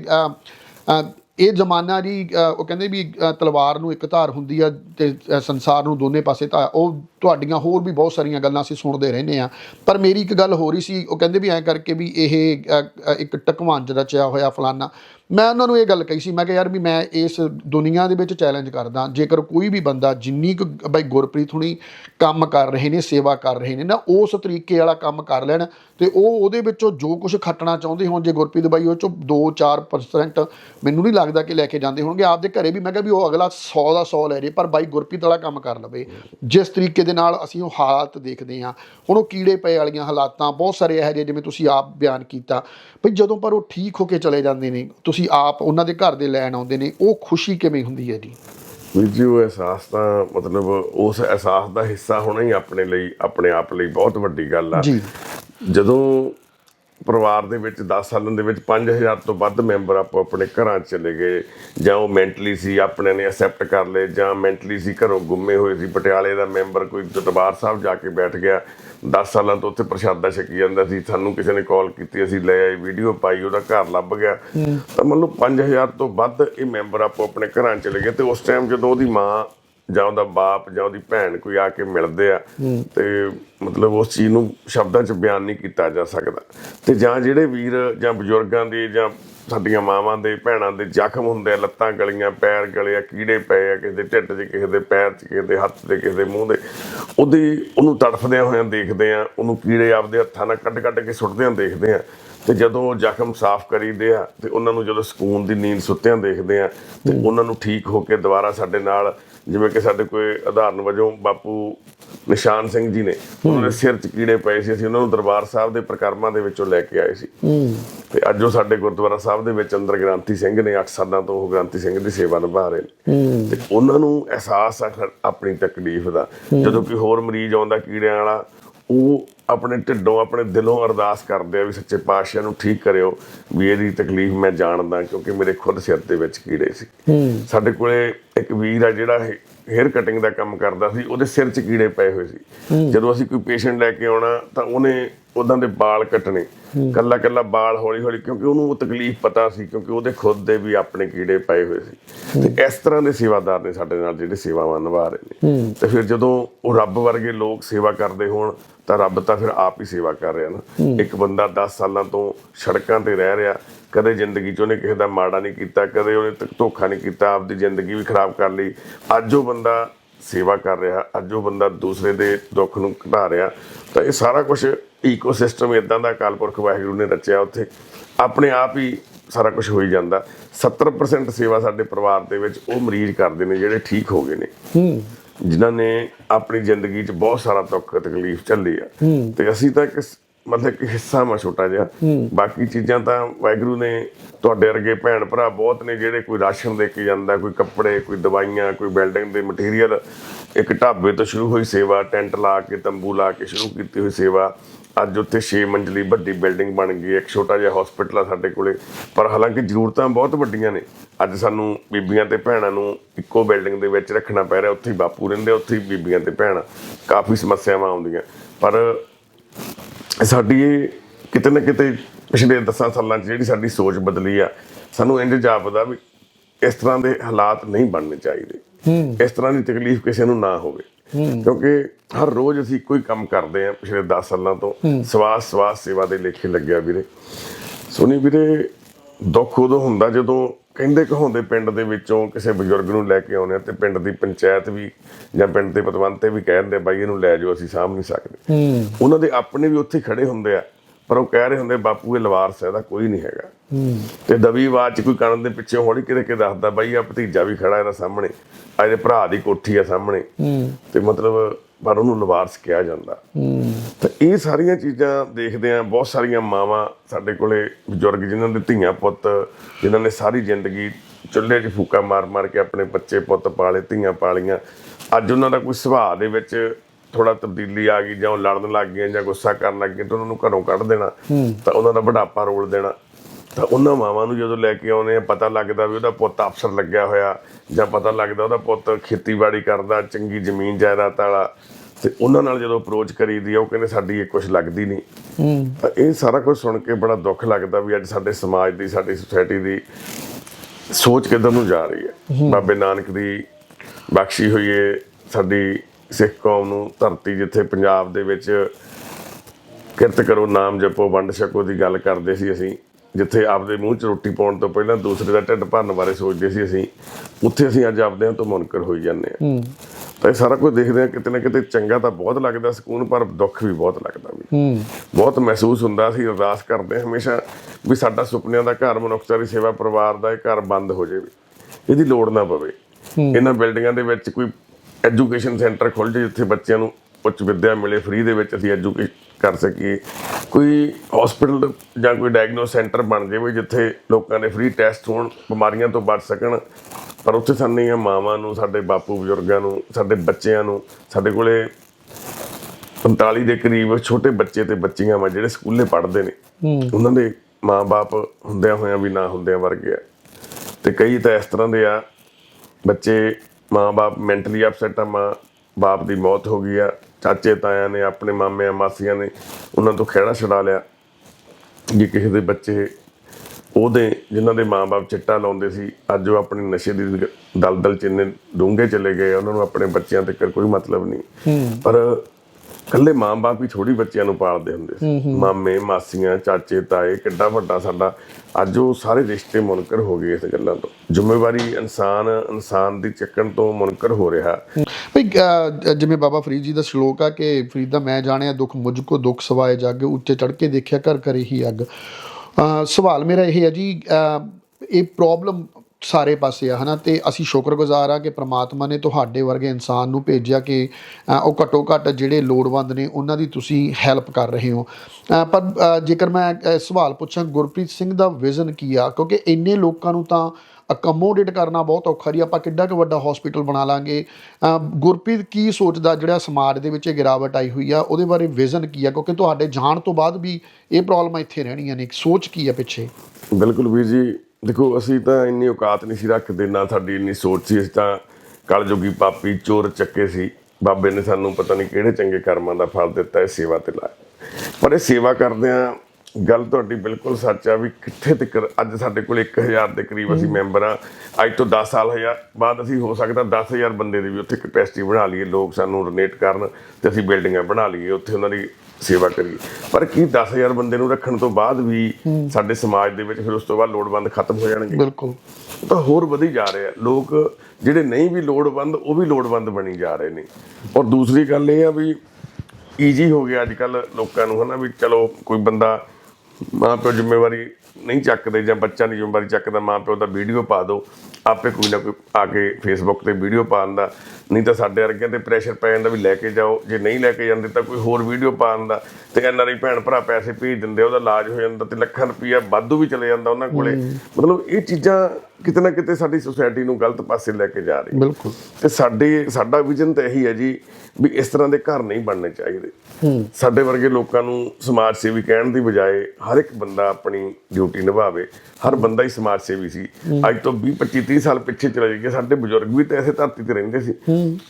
A: ਇਹ ਜ਼ਮਾਨਾ ਜੀ ਉਹ ਕਹਿੰਦੇ ਵੀ ਤਲਵਾਰ ਨੂੰ ਇੱਕ ਧਾਰ ਹੁੰਦੀ ਆ ਤੇ ਸੰਸਾਰ ਨੂੰ ਦੋਨੇ ਪਾਸੇ ਤਾਂ ਉਹ ਤੁਹਾਡੀਆਂ ਹੋਰ ਵੀ ਬਹੁਤ ਸਾਰੀਆਂ ਗੱਲਾਂ ਅਸੀਂ ਸੁਣਦੇ ਰਹਿੰਦੇ ਆ ਪਰ ਮੇਰੀ ਇੱਕ ਗੱਲ ਹੋ ਰਹੀ ਸੀ ਉਹ ਕਹਿੰਦੇ ਵੀ ਐਂ ਕਰਕੇ ਵੀ ਇਹ ਅਹ, ਅਹ, ਇੱਕ ਟਕਵਾਂਜ ਰਚਿਆ ਹੋਇਆ ਫਲਾਨਾ। ਮੈਂ ਉਹਨਾਂ ਨੂੰ ਇਹ ਗੱਲ ਕਹੀ ਸੀ ਮੈਂ ਕਿਹਾ ਯਾਰ ਵੀ ਮੈਂ ਇਸ ਦੁਨੀਆ ਦੇ ਵਿੱਚ ਚੈਲੰਜ ਕਰਦਾ ਜੇਕਰ ਕੋਈ ਵੀ ਬੰਦਾ ਜਿੰਨੀ ਕੁ ਬਾਈ ਗੁਰਪ੍ਰੀਤ ਹੁਣੀ ਕੰਮ ਕਰ ਰਹੇ ਨੇ ਸੇਵਾ ਕਰ ਰਹੇ ਨੇ ਨਾ ਉਸ ਤਰੀਕੇ ਵਾਲਾ ਕੰਮ ਕਰ ਲੈਣ ਤੇ ਉਹ ਉਹਦੇ ਵਿੱਚੋਂ ਜੋ ਕੁਝ ਖੱਟਣਾ ਚਾਹੁੰਦੇ ਹੋਣ ਜੇ ਗੁਰਪ੍ਰੀਤ ਬਾਈ ਉਹ ਚੋਂ 2-4% ਮੈਨੂੰ ਨਹੀਂ ਲੱਗਦਾ ਕਿ ਲੈ ਕੇ ਜਾਂਦੇ ਹੋਣਗੇ। ਆਪਦੇ ਘਰੇ ਵੀ ਮੈਂ ਕਿਹਾ ਵੀ ਉਹ ਅਗਲਾ 100 ਦਾ 100 ਲੈ ਜੇ ਪਰ ਬਾਈ ਗੁਰਪ੍ਰੀਤ ਵਾਲਾ ਕੰਮ ਕਰ ਲਵੇ। ਜਿਸ ਤਰੀਕੇ ਦੇ ਨਾਲ ਅਸੀਂ ਉਹ ਹਾਲਾਤ ਦੇਖਦੇ ਹਾਂ। ਹੁਣ ਉਹ ਕੀੜੇ ਪਏ ਵਾਲੀਆਂ ਹਾਲਾਤਾਂ ਬਹੁਤ ਸਾਰੇ ਇਹੋ ਜਿਹੇ ਜਿਵੇਂ ਤੁਸੀਂ ਆਪ ਬਿਆਨ ਕੀਤਾ। ਭਈ ਜਦੋਂ ਪਰ ਉਹ ਠੀਕ ਹੋ ਕੇ ਚਲੇ ਜਾਂਦੇ ਨੇ ਤੁਸੀਂ ਆਪ ਉਹਨਾਂ ਦੇ ਘਰ ਦੇ ਲੈਣ ਆਉਂਦੇ ਨੇ ਉਹ ਖੁਸ਼ੀ ਕਿਵੇਂ ਹੁੰਦੀ ਹੈ ਜੀ?
B: ਵੀਰ ਜੀ ਉਹ ਅਹਿਸਾਸ ਤਾਂ ਮਤਲਬ ਉਸ ਅਹਿਸਾਸ ਦਾ ਹਿੱਸਾ ਹੋਣਾ ਹੀ ਆਪਣੇ ਲਈ ਆਪਣੇ ਆਪ ਲਈ ਬਹੁਤ ਵੱਡੀ ਗੱਲ ਆ।
A: ਜੀ।
B: ਜਦੋਂ ਪਰਿਵਾਰ ਦੇ ਵਿੱਚ 10 ਸਾਲਾਂ ਦੇ ਵਿੱਚ 5000 ਤੋਂ ਵੱਧ ਮੈਂਬਰ ਆਪੋ ਆਪਣੇ ਘਰਾਂ 'ਚ ਚਲੇ ਗਏ। ਜਾਂ ਉਹ ਮੈਂਟਲੀ ਸੀ ਆਪਣੇ ਨੇ ਅਸੈਪਟ ਕਰ ਲਏ ਜਾਂ ਮੈਂਟਲੀ ਸੀ ਘਰੋਂ ਗੁੰਮੇ ਹੋਏ ਸੀ। ਪਟਿਆਲੇ ਦਾ ਮੈਂਬਰ ਕੋਈ ਦਰਬਾਰ ਸਾਹਿਬ ਜਾ ਕੇ ਬੈਠ ਗਿਆ। 10 ਸਾਲਾਂ ਤੋਂ ਉੱਥੇ ਪ੍ਰਸ਼ਾਦਾ ਛਕੀ ਜਾਂਦਾ ਸੀ। ਸਾਨੂੰ ਕਿਸੇ ਨੇ ਕਾਲ ਕੀਤੀ ਅਸੀਂ ਲੈ ਆਏ ਵੀਡੀਓ ਪਾਈ ਉਹਦਾ ਘਰ ਲੱਭ ਗਿਆ। ਤਾਂ ਮੰਨ ਲਓ 5000 ਤੋਂ ਵੱਧ ਇਹ ਮੈਂਬਰ ਆਪੋ ਆਪਣੇ ਘਰਾਂ ਚਲੇ ਗਏ। ਤੇ ਉਸ ਟਾਈਮ ਜਦੋਂ ਉਹਦੀ ਮਾਂ ਜਾਂ ਉਹਦਾ ਬਾਪ ਜਾਂ ਉਹਦੀ ਭੈਣ ਕੋਈ ਆ ਕੇ ਮਿਲਦੇ ਆ ਤੇ ਮਤਲਬ ਉਸ ਚੀਜ਼ ਨੂੰ ਸ਼ਬਦਾਂ 'ਚ ਬਿਆਨ ਨਹੀਂ ਕੀਤਾ ਜਾ ਸਕਦਾ। ਤੇ ਜਾਂ ਜਿਹੜੇ ਵੀਰ ਜਾਂ ਬਜ਼ੁਰਗਾਂ ਦੇ ਜਾਂ ਸਾਡੀਆਂ ਮਾਵਾਂ ਦੇ ਭੈਣਾਂ ਦੇ ਜ਼ਖਮ ਹੁੰਦੇ ਆ ਲੱਤਾਂ ਗਲੀਆਂ ਪੈਰ ਗਲੇ ਆ ਕੀੜੇ ਪਏ ਆ ਕਿਸੇ ਦੇ ਢਿੱਡ 'ਚ ਕਿਸੇ ਦੇ ਪੈਰ 'ਚ ਕਿਸੇ ਦੇ ਹੱਥ ਤੇ ਕਿਸੇ ਦੇ ਮੂੰਹ ਦੇ ਉਹਦੀ ਉਹਨੂੰ ਤੜਫਦਿਆਂ ਹੋਇਆਂ ਦੇਖਦੇ ਆ ਉਹਨੂੰ ਕੀੜੇ ਆਪਦੇ ਹੱਥਾਂ ਨਾਲ ਕੱਢ ਕੱਢ ਕੇ ਸੁੱਟਦਿਆਂ ਦੇਖਦੇ ਆ। ਤੇ ਜਦੋਂ ਉਹ ਜ਼ਖਮ ਸਾਫ਼ ਕਰੀਦੇ ਆ ਤੇ ਉਹਨਾਂ ਨੂੰ ਜਦੋਂ ਸਕੂਨ ਦੀ ਨੀਂਦ ਸੁੱਤਿਆਂ ਦੇਖਦੇ ਆ ਤੇ ਉਹਨਾਂ ਨੂੰ ਠੀਕ ਹੋ ਕੇ ਦੁਬਾਰਾ ਸਾਡੇ ਨਾਲ ਜਿਵੇਂ ਕਿ ਸਾਡੇ ਕੋਈ ਉਦਾਹਰਨ ਵਜੋਂ ਬਾਪੂ ਨਿਸ਼ਾਨ ਸਿੰਘ ਜੀ ਨੇ ਉਹਨਾਂ ਦੇ ਸਿਰ 'ਚ ਕੀੜੇ ਪਏ ਸੀ ਅਸੀਂ ਉਹਨਾਂ ਨੂੰ ਦਰਬਾਰ ਸਾਹਿਬ ਦੇ ਪ੍ਰਕਰਮਾਂ ਦੇ ਵਿੱਚੋਂ ਲੈ ਕੇ ਆਏ ਸੀ। ਤੇ ਅੱਜ ਉਹ ਸਾਡੇ ਗੁਰਦੁਆਰਾ ਸਾਹਿਬ ਦੇ ਵਿੱਚ ਅੰਦਰ ਗ੍ਰਾਂਤੀ ਸਿੰਘ ਨੇ 8 ਸਾਲਾਂ ਤੋਂ ਉਹ ਗ੍ਰਾਂਤੀ ਸਿੰਘ ਦੀ ਸੇਵਾ ਨਿਭਾ ਰਹੇ ਨੇ। ਤੇ ਉਹਨਾਂ ਨੂੰ ਅਹਿਸਾਸ ਆ ਆਪਣੀ ਤਕਲੀਫ ਦਾ। ਜਦੋਂ ਕੋਈ ਹੋਰ ਮਰੀਜ਼ ਆਉਂਦਾ ਕੀੜਿਆਂ ਵਾਲਾ ਉਹ ਆਪਣੇ ਢਿੱਡੋਂ ਆਪਣੇ ਦਿਲੋਂ ਅਰਦਾਸ ਕਰਦੇ ਆ ਵੀ ਸੱਚੇ ਪਾਤਸ਼ਾਹ ਨੂੰ ਠੀਕ ਕਰਿਓ ਵੀ ਇਹਦੀ ਤਕਲੀਫ ਮੈਂ ਜਾਣਦਾ ਕਿਉਂਕਿ ਮੇਰੇ ਖੁਦ ਸਿਰ ਦੇ ਵਿੱਚ ਕੀੜੇ ਸੀ। ਸਾਡੇ ਕੋਲੇ ਇੱਕ ਵੀਰ ਆ ਜਿਹੜਾ ਹੇਅਰ ਕਟਿੰਗ ਦਾ ਕੰਮ ਕਰਦਾ ਸੀ ਉਹਦੇ ਸਿਰ 'ਚ ਕੀੜੇ ਪਏ ਹੋਏ ਸੀ। ਜਦੋਂ ਅਸੀਂ ਕੋਈ ਪੇਸ਼ੈਂਟ ਲੈ ਕੇ ਆਉਣਾ ਤਾਂ ਉਹਨੇ ਉਦਾਂ ਦੇ ਵਾਲ ਕੱਟਣੇ। ਕੱਲਾ ਕੱਲਾ ਵਾਲ ਹੌਲੀ ਹੌਲੀ ਕਿਉਂਕਿ ਉਹਨੂੰ ਉਹ ਤਕਲੀਫ ਪਤਾ ਸੀ ਕਿਉਂਕਿ ਉਹਦੇ ਖੁਦ ਦੇ ਵੀ ਆਪਣੇ ਕੀੜੇ ਪਏ ਹੋਏ ਸੀ। ਤੇ ਇਸ ਤਰ੍ਹਾਂ ਦੇ ਸੇਵਾਦਾਰ ਨੇ ਸਾਡੇ ਨਾਲ ਜਿਹੜੇ ਸੇਵਾਵਾਂ ਨਿਭਾ ਰਹੇ ਨੇ। ਤੇ ਫਿਰ ਜਦੋਂ ਉਹ ਰੱਬ ਵਰਗੇ ਲੋਕ ਸੇਵਾ ਕਰਦੇ ਹੋਣ ਤਾਂ ਰੱਬ ਤਾਂ ਫਿਰ ਆਪ ਹੀ ਸੇਵਾ ਕਰ ਰਿਹਾ ਨਾ। ਇੱਕ ਬੰਦਾ 10 ਸਾਲਾਂ ਤੋਂ ਸੜਕਾਂ ਤੇ ਰਹਿ ਰਿਹਾ ਕਦੇ ਜ਼ਿੰਦਗੀ 'ਚ ਉਹਨੇ ਕਿਸੇ ਦਾ ਮਾੜਾ ਨਹੀਂ ਕੀਤਾ ਕਦੇ ਉਹਨੇ ਧੋਖਾ ਨਹੀਂ ਕੀਤਾ ਆਪਦੀ ਜ਼ਿੰਦਗੀ ਵੀ ਖਰਾਬ ਕਰ ਲਈ। ਅੱਜ ਉਹ ਬੰਦਾ ਸੇਵਾ ਕਰ ਰਿਹਾ ਅੱਜ ਉਹ ਬੰਦਾ ਦੂਸਰੇ ਦੇ ਦੁੱਖ ਨੂੰ ਘਟਾ ਰਿਹਾ। ਤਾਂ ਇਹ ਸਾਰਾ ਕੁਝ ਈਕੋਸਿਸਟਮ ਇਦਾਂ ਦਾ ਅਕਾਲ ਪੁਰਖ ਵਾਹਿਗੁਰੂ ਨੇ ਰਚਿਆ ਉੱਥੇ। ਆਪਣੇ ਆਪ ਹੀ ਸਾਰਾ ਕੁਝ ਹੋਈ ਜਾਂਦਾ। 70% ਸੇਵਾ ਸਾਡੇ ਪਰਿਵਾਰ ਦੇ ਵਿੱਚ ਉਹ ਮਰੀਜ਼ ਕਰਦੇ ਨੇ ਜਿਹੜੇ ਠੀਕ ਹੋ ਗਏ ਨੇ। ਜਿਨ੍ਹਾਂ ਨੇ ਆਪਣੀ ਜ਼ਿੰਦਗੀ 'ਚ ਬਹੁਤ ਸਾਰਾ ਦੁੱਖ ਤਕਲੀਫ ਝੱਲੀ ਆ। ਤੇ ਅਸੀਂ ਤਾਂ ਇੱਕ ਮਤਲਬ ਕਿ ਹਿੱਸਾ ਮਾ ਛੋਟਾ ਜਿਹਾ। ਬਾਕੀ ਚੀਜ਼ਾਂ ਤਾਂ ਵਾਹਿਗੁਰੂ ਨੇ ਤੁਹਾਡੇ ਵਰਗੇ ਭੈਣ ਭਰਾ ਬਹੁਤ ਨੇ ਜਿਹੜੇ ਕੋਈ ਰਾਸ਼ਨ ਦੇ ਕੇ ਜਾਂਦਾ ਕੋਈ ਕੱਪੜੇ ਕੋਈ ਦਵਾਈਆਂ ਕੋਈ ਬਿਲਡਿੰਗ ਦੇ ਮਟੀਰੀਅਲ ਇੱਕ ਢਾਬੇ ਤੋਂ ਸ਼ੁਰੂ ਹੋਈ ਸੇਵਾ ਟੈਂਟ ਲਾ ਕੇ ਤੰਬੂ ਲਾ ਕੇ ਸ਼ੁਰੂ ਕੀਤੀ ਹੋਈ ਸੇਵਾ। ਅੱਜ ਉੱਥੇ 6 ਮੰਜ਼ਲੀ ਵੱਡੀ ਬਿਲਡਿੰਗ ਬਣ ਗਈ ਇੱਕ ਛੋਟਾ ਜਿਹਾ ਹਸਪੀਟਲ ਆ ਸਾਡੇ ਕੋਲੇ। ਪਰ ਹਾਲਾਂਕਿ ਜ਼ਰੂਰਤਾਂ ਬਹੁਤ ਵੱਡੀਆਂ ਨੇ। ਅੱਜ ਸਾਨੂੰ ਬੀਬੀਆਂ ਤੇ ਭੈਣਾਂ ਨੂੰ ਇੱਕੋ ਬਿਲਡਿੰਗ ਦੇ ਵਿੱਚ ਰੱਖਣਾ ਪੈ ਰਿਹਾ, ਉੱਥੇ ਹੀ ਬਾਪੂ ਰਹਿੰਦੇ, ਉੱਥੇ ਹੀ ਬੀਬੀਆਂ ਤੇ ਭੈਣਾਂ। ਕਾਫੀ ਸਮੱਸਿਆਵਾਂ ਆਉਂਦੀਆਂ। ਪਰ ਸਾਡੀ ਇਹ ਕਿਤੇ ਨਾ ਕਿਤੇ ਪਿਛਲੇ 10 ਸਾਲਾਂ 'ਚ ਜਿਹੜੀ ਸਾਡੀ ਸੋਚ ਬਦਲੀ ਆ, ਸਾਨੂੰ ਇੰਜ ਜਾਪਦਾ ਵੀ ਇਸ ਤਰ੍ਹਾਂ ਦੇ ਹਾਲਾਤ ਨਹੀਂ ਬਣਨੇ ਚਾਹੀਦੇ। ਇਸ ਤਰ੍ਹਾਂ ਦੀ ਤਕਲੀਫ ਕਿਸੇ ਨੂੰ ਨਾ ਹੋਵੇ। ਕਿਉਂਕਿ ਹਰ ਰੋਜ਼ ਅਸੀਂ ਕੋਈ ਕੰਮ ਕਰਦੇ ਆ ਪਿਛਲੇ 10 ਸਾਲਾਂ ਤੋਂ। ਸਵਾਸ ਸਵਾਸ ਸੇਵਾ ਦੇ ਲੇਖੇ ਲੱਗਿਆ ਵੀਰੇ। ਸੁਣੀ ਵੀਰੇ ਦੁੱਖ ਉਦੋਂ ਹੁੰਦਾ ਜਦੋਂ ਕਹਿੰਦੇ ਕਹਾਉਂਦੇ ਪਿੰਡ ਦੇ ਵਿੱਚੋਂ ਕਿਸੇ ਬਜ਼ੁਰਗ ਨੂੰ ਲੈ ਕੇ ਆਉਂਦੇ ਆ ਤੇ ਪਿੰਡ ਦੀ ਪੰਚਾਇਤ ਵੀ ਜਾਂ ਪਿੰਡ ਦੇ ਪਤਵੰਤੇ ਵੀ ਕਹਿ ਦਿੰਦੇ ਬਾਈ ਇਹਨੂੰ ਲੈ ਜਾਓ ਅਸੀਂ ਸਾਂਭ ਨਹੀਂ ਸਕਦੇ। ਉਹਨਾਂ ਦੇ ਆਪਣੇ ਵੀ ਉੱਥੇ ਖੜੇ ਹੁੰਦੇ ਆ ਪਰ ਉਹ ਕਹਿ ਰਹੇ ਹੁੰਦੇ ਬਾਪੂ ਇਹ ਲਵਾਰਸ ਹੈ ਇਹਦਾ ਕੋਈ ਨਹੀਂ ਹੈਗਾ। ਤੇ ਦਵੀ ਆਵਾਜ਼ ਚ ਕੋਈ ਕੰਨ ਦੇ ਪਿੱਛੇ ਹੌਲੀ ਕਿਤੇ ਕਿ ਦੱਸਦਾ ਬਾਈ ਆ ਭਤੀਜਾ ਵੀ ਖੜਾ ਇਹਦਾ ਸਾਹਮਣੇ। ਇਹਦੇ ਭਰਾ ਦੀ ਕੋਠੀ ਆ ਸਾਹਮਣੇ। ਤੇ ਮਤਲਬ ਪਰ ਉਹਨੂੰ ਲਵਾਰਸ ਕਿਹਾ ਜਾਂਦਾ। ਤਾਂ ਇਹ ਸਾਰੀਆਂ ਚੀਜ਼ਾਂ ਦੇਖਦੇ ਆ ਬਹੁਤ ਸਾਰੀਆਂ ਮਾਵਾਂ ਸਾਡੇ ਕੋਲੇ ਬਜ਼ੁਰਗ ਜਿਨ੍ਹਾਂ ਦੇ ਧੀਆਂ ਪੁੱਤ ਜਿਨ੍ਹਾਂ ਨੇ ਸਾਰੀ ਜ਼ਿੰਦਗੀ ਚੁੱਲ੍ਹੇ 'ਚ ਫੂਕਾ ਮਾਰ ਮਾਰ ਕੇ ਆਪਣੇ ਬੱਚੇ ਪੁੱਤ ਪਾਲੇ ਧੀਆਂ ਪਾਲੀਆਂ। ਅੱਜ ਉਹਨਾਂ ਦਾ ਕੋਈ ਸੁਭਾਅ ਦੇ ਵਿੱਚ ਥੋੜਾ ਤਬਦੀਲੀ ਆ ਗਈ ਜਾਂ ਉਹ ਲੜਨ ਲੱਗ ਗਏ ਜਾਂ ਗੁੱਸਾ ਕਰਨ ਲੱਗ ਗਏ ਤਾਂ ਉਹਨਾਂ ਨੂੰ ਘਰੋਂ ਕੱਢ ਦੇਣਾ। ਤਾਂ ਉਹਨਾਂ ਦਾ ਬੁਢਾਪਾ ਰੋਲ ਦੇਣਾ। ਤਾਂ ਉਹਨਾਂ ਮਾਵਾਂ ਨੂੰ ਜਦੋਂ ਲੈ ਕੇ ਆਉਨੇ ਆ ਪਤਾ ਲੱਗਦਾ ਵੀ ਉਹਦਾ ਪੁੱਤ ਅਫਸਰ ਲੱਗਿਆ ਹੋਇਆ ਜਾਂ ਪਤਾ ਲੱਗਦਾ ਉਹਦਾ ਪੁੱਤ ਖੇਤੀਬਾੜੀ ਕਰਦਾ ਚੰਗੀ ਜ਼ਮੀਨ ਜਾਇਦਾਦ ਵਾਲਾ ਤੇ ਉਹਨਾਂ ਨਾਲ ਜਦੋਂ ਅਪਰੋਚ ਕਰੀਦੀ ਆ ਉਹ ਕਹਿੰਦੇ ਸਾਡੀ ਇਹ ਕੁਝ ਲੱਗਦੀ ਨਹੀਂ। ਤਾਂ ਇਹ ਸਾਰਾ ਕੁਝ ਸੁਣ ਕੇ ਬੜਾ ਦੁੱਖ ਲੱਗਦਾ ਵੀ ਅੱਜ ਸਾਡੇ ਸਮਾਜ ਦੀ ਸਾਡੀ ਸੁਸਾਇਟੀ ਦੀ ਸੋਚ ਕਿੱਧਰ ਨੂੰ ਜਾ ਰਹੀ ਹੈ। ਬਾਬੇ ਨਾਨਕ ਦੀ ਬਖਸ਼ੀ ਹੋਈ ਏ ਸਾਡੀ ਸਿੱਖ ਕੌਮ ਨੂੰ ਧਰਤੀ ਜਿੱਥੇ ਪੰਜਾਬ ਦੇ ਵਿੱਚ ਕਿਰਤ ਕਰੋ ਨਾਮ ਜਪੋ ਵੰਡ ਛਕੋ ਦੀ ਗੱਲ ਕਰਦੇ ਸੀ ਅਸੀਂ। ਜਿੱਥੇ ਆਪਦੇ ਮੂੰਹ 'ਚ ਰੋਟੀ ਪਾਉਣ ਤੋਂ ਪਹਿਲਾਂ ਦੂਸਰੇ ਦਾ ਢਿੱਡ ਭਰਨ ਬਾਰੇ ਸੋਚਦੇ ਸੀ ਅਸੀਂ ਉੱਥੇ ਅਸੀਂ ਅੱਜ ਆਪਦਿਆਂ ਤੋਂ ਮੁਨਕਰ ਹੋਈ ਜਾਂਦੇ ਆ ਤਾਂ ਇਹ ਸਾਰਾ ਕੁਝ ਦੇਖਦੇ ਆ ਕਿਤੇ ਨਾ ਕਿਤੇ ਚੰਗਾ ਤਾਂ ਬਹੁਤ ਲੱਗਦਾ ਸਕੂਨ ਪਰ ਦੁੱਖ ਵੀ ਬਹੁਤ ਲੱਗਦਾ ਵੀ। ਬਹੁਤ ਮਹਿਸੂਸ ਹੁੰਦਾ ਸੀ ਅਰਦਾਸ ਕਰਦੇ ਹਮੇਸ਼ਾ ਵੀ ਸਾਡਾ ਸੁਪਨਿਆਂ ਦਾ ਘਰ ਮਨੁੱਖਤਾ ਸੇਵਾ ਪਰਿਵਾਰ ਦਾ ਇਹ ਘਰ ਬੰਦ ਹੋ ਜਾਵੇ। ਇਹਦੀ ਲੋੜ ਨਾ ਪਵੇ। ਇਹਨਾਂ ਬਿਲਡਿੰਗਾਂ ਦੇ ਵਿੱਚ ਕੋਈ ਐਜੂਕੇਸ਼ਨ ਸੈਂਟਰ ਖੁੱਲ ਜੇ ਜਿੱਥੇ ਬੱਚਿਆਂ ਨੂੰ ਉੱਚ ਵਿੱਦਿਆ ਮਿਲੇ ਫ੍ਰੀ ਦੇ ਵਿੱਚ ਅਸੀਂ ਐਜੂਕੇਸ਼ਨ ਕਰ ਸਕੀਏ। ਕੋਈ ਹਸਪੀਟਲ ਜਾਂ ਕੋਈ ਡਾਇਗਨੋਸ ਸੈਂਟਰ ਬਣ ਜਾਵੇ ਜਿੱਥੇ ਲੋਕਾਂ ਦੇ ਫ੍ਰੀ ਟੈਸਟ ਹੋਣ ਬਿਮਾਰੀਆਂ ਤੋਂ ਬਚ ਸਕਣ ਪਰ ਉੱਥੇ ਸਾਡੀਆਂ ਮਾਵਾਂ ਨੂੰ ਸਾਡੇ ਬਾਪੂ ਬਜ਼ੁਰਗਾਂ ਨੂੰ ਸਾਡੇ ਬੱਚਿਆਂ ਨੂੰ ਸਾਡੇ ਕੋਲੇ 45 ਦੇ ਕਰੀਬ ਛੋਟੇ ਬੱਚੇ ਤੇ ਬੱਚੀਆਂ ਵਾ ਜਿਹੜੇ ਸਕੂਲੇ ਪੜ੍ਹਦੇ ਨੇ। ਉਹਨਾਂ ਦੇ ਮਾਂ-ਬਾਪ ਹੁੰਦਿਆਂ ਹੋਇਆਂ ਵੀ ਨਾ ਹੁੰਦਿਆਂ ਵਰਗੇ ਆ। ਤੇ ਕਈ ਤਾਂ ਇਸ ਤਰ੍ਹਾਂ ਦੇ ਆ ਬੱਚੇ ਮਾਂ-ਬਾਪ ਮੈਂਟਲੀ ਅਪਸੈਟ ਆ ਮਾਂ ਬਾਪ ਦੀ ਮੌਤ ਹੋ ਗਈ ਆ। ਚਾਚੇ ਤਾਇਆਂ ਨੇ ਆਪਣੇ ਮਾਮਿਆਂ ਮਾਸੀਆਂ ਨੇ ਉਹਨਾਂ ਤੋਂ ਖਹਿੜਾ ਛਡਾ ਲਿਆ ਜੇ ਕਿਸੇ ਦੇ ਬੱਚੇ ਉਹਦੇ ਜਿਨ੍ਹਾਂ ਦੇ ਮਾਂ-ਬਾਪ ਚਿੱਟਾ ਲਾਉਂਦੇ ਸੀ ਅੱਜ ਉਹ ਆਪਣੇ ਨਸ਼ੇ ਦੀ ਦਲਦਲ ਚ ਇੰਨੇ ਡੂੰਘੇ ਚਲੇ ਗਏ ਉਹਨਾਂ ਨੂੰ ਆਪਣੇ ਬੱਚਿਆਂ ਤੇ ਕੋਈ ਮਤਲਬ ਨਹੀਂ। ਪਰ ਕੱਲੇ ਮਾਂ-ਬਾਪ ਹੀ ਥੋੜੀ ਬੱਚਿਆਂ ਨੂੰ ਪਾਲਦੇ ਹੁੰਦੇ ਸੀ। ਮਾਮੇ ਮਾਸੀਆਂ ਚਾਚੇ ਤਾਏ ਕਿੱਡਾ ਵੱਡਾ ਸਾਡਾ ਅੱਜ ਉਹ ਸਾਰੇ ਰਿਸ਼ਤੇ ਮੁਨਕਰ ਹੋ ਗਏ ਇਸ ਗੱਲਾਂ ਤੋਂ। ਜ਼ਿੰਮੇਵਾਰੀ ਇਨਸਾਨ ਇਨਸਾਨ ਦੀ ਚੱਕਣ ਤੋਂ ਮੁਨਕਰ ਹੋ ਰਿਹਾ।
A: ਭਈ ਜਿਵੇਂ ਬਾਬਾ ਫਰੀਦ ਜੀ ਦਾ ਸ਼ਲੋਕ ਆ ਕਿ ਫਰੀਦਾ ਮੈਂ ਜਾਣਿਆ ਦੁੱਖ ਮੁਝ ਕੋ ਦੁੱਖ ਸਵਾਏ ਜੱਗ ਉੱਚੇ ਚੜ ਕੇ ਦੇਖਿਆ ਘਰ ਘਰੇ ਹੀ ਅੱਗ। ਸਵਾਲ ਮੇਰਾ ਇਹ ਹੈ ਜੀ ਇਹ ਪ੍ਰੋਬਲਮ ਸਾਰੇ ਪਾਸੇ ਆ, ਹਨਾ? ਤੇ ਅਸੀਂ ਸ਼ੁਕਰਗੁਜ਼ਾਰ ਆ ਕਿ ਪ੍ਰਮਾਤਮਾ ਨੇ ਤੁਹਾਡੇ ਵਰਗੇ ਇਨਸਾਨ ਨੂੰ ਭੇਜਿਆ ਕਿ ਉਹ ਘੱਟੋ ਘੱਟ ਜਿਹੜੇ ਲੋੜਵੰਦ ਨੇ, ਉਹਨਾਂ ਦੀ ਤੁਸੀਂ ਹੈਲਪ ਕਰ ਰਹੇ ਹੋ। ਪਰ ਜੇਕਰ ਮੈਂ ਸਵਾਲ ਪੁੱਛਾਂ, ਗੁਰਪ੍ਰੀਤ ਸਿੰਘ ਦਾ ਵਿਜ਼ਨ ਕੀ ਆ? ਕਿਉਂਕਿ ਇੰਨੇ ਲੋਕਾਂ ਨੂੰ ਤਾਂ ਅਕਮੋਡੇਟ ਕਰਨਾ ਬਹੁਤ ਔਖਾ ਜੀ, ਆਪਾਂ ਕਿੱਡਾ ਕੁ ਵੱਡਾ ਹਸਪੀਟਲ ਬਣਾ ਲਾਂਗੇ। ਗੁਰਪ੍ਰੀਤ ਕੀ ਸੋਚਦਾ, ਜਿਹੜਾ ਸਮਾਜ ਦੇ ਵਿੱਚ ਗਿਰਾਵਟ ਆਈ ਹੋਈ ਆ, ਉਹਦੇ ਬਾਰੇ ਵਿਜ਼ਨ ਕੀ ਆ? ਕਿਉਂਕਿ ਤੁਹਾਡੇ ਜਾਣ ਤੋਂ ਬਾਅਦ ਵੀ ਇਹ ਪ੍ਰੋਬਲਮ ਇੱਥੇ ਰਹਿਣੀਆਂ ਨੇ ਸੋਚ ਕੀ ਆ ਪਿੱਛੇ?
B: ਬਿਲਕੁਲ ਵੀਰ ਜੀ ਦੇਖੋ ਅਸੀਂ ਤਾਂ ਇੰਨੀ ਔਕਾਤ ਨਹੀਂ ਸੀ ਰੱਖਦੇ ਨਾ ਸਾਡੀ ਇੰਨੀ ਸੋਚ ਸੀ। ਅਸੀਂ ਤਾਂ ਕਲਯੁਗੀ ਪਾਪੀ ਚੋਰ ਚੱਕੇ ਸੀ। ਬਾਬੇ ਨੇ ਸਾਨੂੰ ਪਤਾ ਨਹੀਂ ਕਿਹੜੇ ਚੰਗੇ ਕਰਮਾਂ ਦਾ ਫਲ ਦਿੱਤਾ ਇਹ ਸੇਵਾ ਤੇ ਲਾਇਆ। ਪਰ ਇਹ ਸੇਵਾ ਕਰਦਿਆਂ ਗੱਲ ਤੁਹਾਡੀ ਬਿਲਕੁਲ ਸੱਚ ਆ ਵੀ ਕਿੱਥੇ ਤੱਕ ਅੱਜ ਸਾਡੇ ਕੋਲ 1000 ਦੇ ਕਰੀਬ ਅਸੀਂ ਮੈਂਬਰ ਆ ਅੱਜ ਤੋਂ 10 ਸਾਲ ਹਜ਼ਾਰ ਬਾਅਦ ਅਸੀਂ ਹੋ ਸਕਦਾ 10000 ਬੰਦੇ ਦੀ ਵੀ ਉੱਥੇ ਕਪੈਸਿਟੀ ਬਣਾ ਲਈਏ। ਲੋਕ ਸਾਨੂੰ ਡੋਨੇਟ ਕਰਨ ਤੇ ਅਸੀਂ ਬਿਲਡਿੰਗਾਂ ਬਣਾ ਲਈਏ। ਉੱਥੇ ਉਹਨਾਂ ਦੀ ਸੇਵਾ ਕਰੀਏ ਪਰ ਕੀ 10000 ਬੰਦੇ ਨੂੰ ਰੱਖਣ ਤੋਂ ਬਾਅਦ ਵੀ ਸਾਡੇ ਸਮਾਜ ਦੇ ਵਿੱਚ ਫਿਰ ਉਸ ਤੋਂ ਬਾਅਦ ਲੋੜਵੰਦ ਖਤਮ ਹੋ ਜਾਣਗੇ?
A: ਬਿਲਕੁਲ।
B: ਤਾਂ ਹੋਰ ਵਧੀ ਜਾ ਰਹੇ ਆ। ਲੋਕ ਜਿਹੜੇ ਨਹੀਂ ਵੀ ਲੋੜਵੰਦ ਉਹ ਵੀ ਲੋੜਵੰਦ ਬਣੀ ਜਾ ਰਹੇ ਨੇ। ਔਰ ਦੂਸਰੀ ਗੱਲ ਇਹ ਆ ਵੀ ਈਜੀ ਹੋ ਗਿਆ ਅੱਜ ਕੱਲ ਲੋਕਾਂ ਨੂੰ ਹਨਾ ਵੀ ਚਲੋ ਕੋਈ ਬੰਦਾ ਮਾਂ ਪਿਓ ਜ਼ਿੰਮੇਵਾਰੀ ਨਹੀਂ ਚੱਕਦੇ ਜਾਂ ਬੱਚਾ ਨਹੀਂ ਜ਼ਿੰਮੇਵਾਰੀ ਚੱਕਦਾ ਮਾਂ ਪਿਓ ਦਾ ਵੀਡੀਓ ਪਾ ਦਿਓ ਆਪੇ ਕੋਈ ਨਾ ਕੋਈ ਆ ਕੇ ਫੇਸਬੁੱਕ ਤੇ ਵੀਡੀਓ ਪਾਉਣ ਦਾ। ਨਹੀਂ ਤਾਂ ਸਾਡੇ ਵਰਗਿਆਂ ਤੇ ਪ੍ਰੈਸ਼ਰ ਪੈ ਜਾਂਦਾ ਵੀ ਲੈ ਕੇ ਜਾਓ ਜੇ ਨਹੀਂ ਲੈ ਕੇ ਜਾਂਦੇ ਤਾਂ ਕੋਈ ਹੋਰ ਵੀਡੀਓ ਪਾਉਣ ਦਾ। ਤੇ ਐਨਆਰਆਈ ਭੈਣ ਭਰਾ ਪੈਸੇ ਭੇਜ ਦਿੰਦੇ ਉਹਦਾ ਇਲਾਜ ਹੋ ਜਾਂਦਾ ਤੇ ਲੱਖਾਂ ਰੁਪਈਆ ਵਾਧੂ ਵੀ ਚਲੇ ਜਾਂਦਾ ਉਹਨਾਂ ਕੋਲੇ। ਮਤਲਬ ਇਹ ਚੀਜ਼ਾਂ ਕਿਤੇ ਨਾ ਕਿਤੇ ਸਾਡੀ ਸੁਸਾਇਟੀ ਨੂੰ ਗਲਤ ਪਾਸੇ ਲੈ ਕੇ ਜਾ ਰਹੀ
A: ਬਿਲਕੁਲ।
B: ਤੇ ਸਾਡੇ ਸਾਡਾ ਵਿਜ਼ਨ ਤਾਂ ਇਹੀ ਹੈ ਜੀ ਵੀ ਇਸ ਤਰ੍ਹਾਂ ਦੇ ਘਰ ਨਹੀਂ ਬਣਨੇ ਚਾਹੀਦੇ। ਸਾਡੇ ਵਰਗੇ ਲੋਕਾਂ ਨੂੰ ਸਮਾਜ ਸੇਵੀ ਕਹਿਣ ਦੀ ਬਜਾਏ ਹਰ ਇੱਕ ਬੰਦਾ ਆਪਣੀ ਡਿਊਟੀ ਨਿਭਾਵੇ। ਹਰ ਬੰਦਾ ਹੀ ਸਮਾਜ ਸੇਵੀ ਸੀ। ਅੱਜ ਤੋਂ 20 25 30 ਸਾਲ ਪਿੱਛੇ ਚਲੇ ਜਾਈਏ। ਸਾਡੇ ਬਜ਼ੁਰਗ ਵੀ ਤਾਂ ਇਸੇ ਧਰਤੀ ਤੇ ਰਹਿੰਦੇ ਸੀ।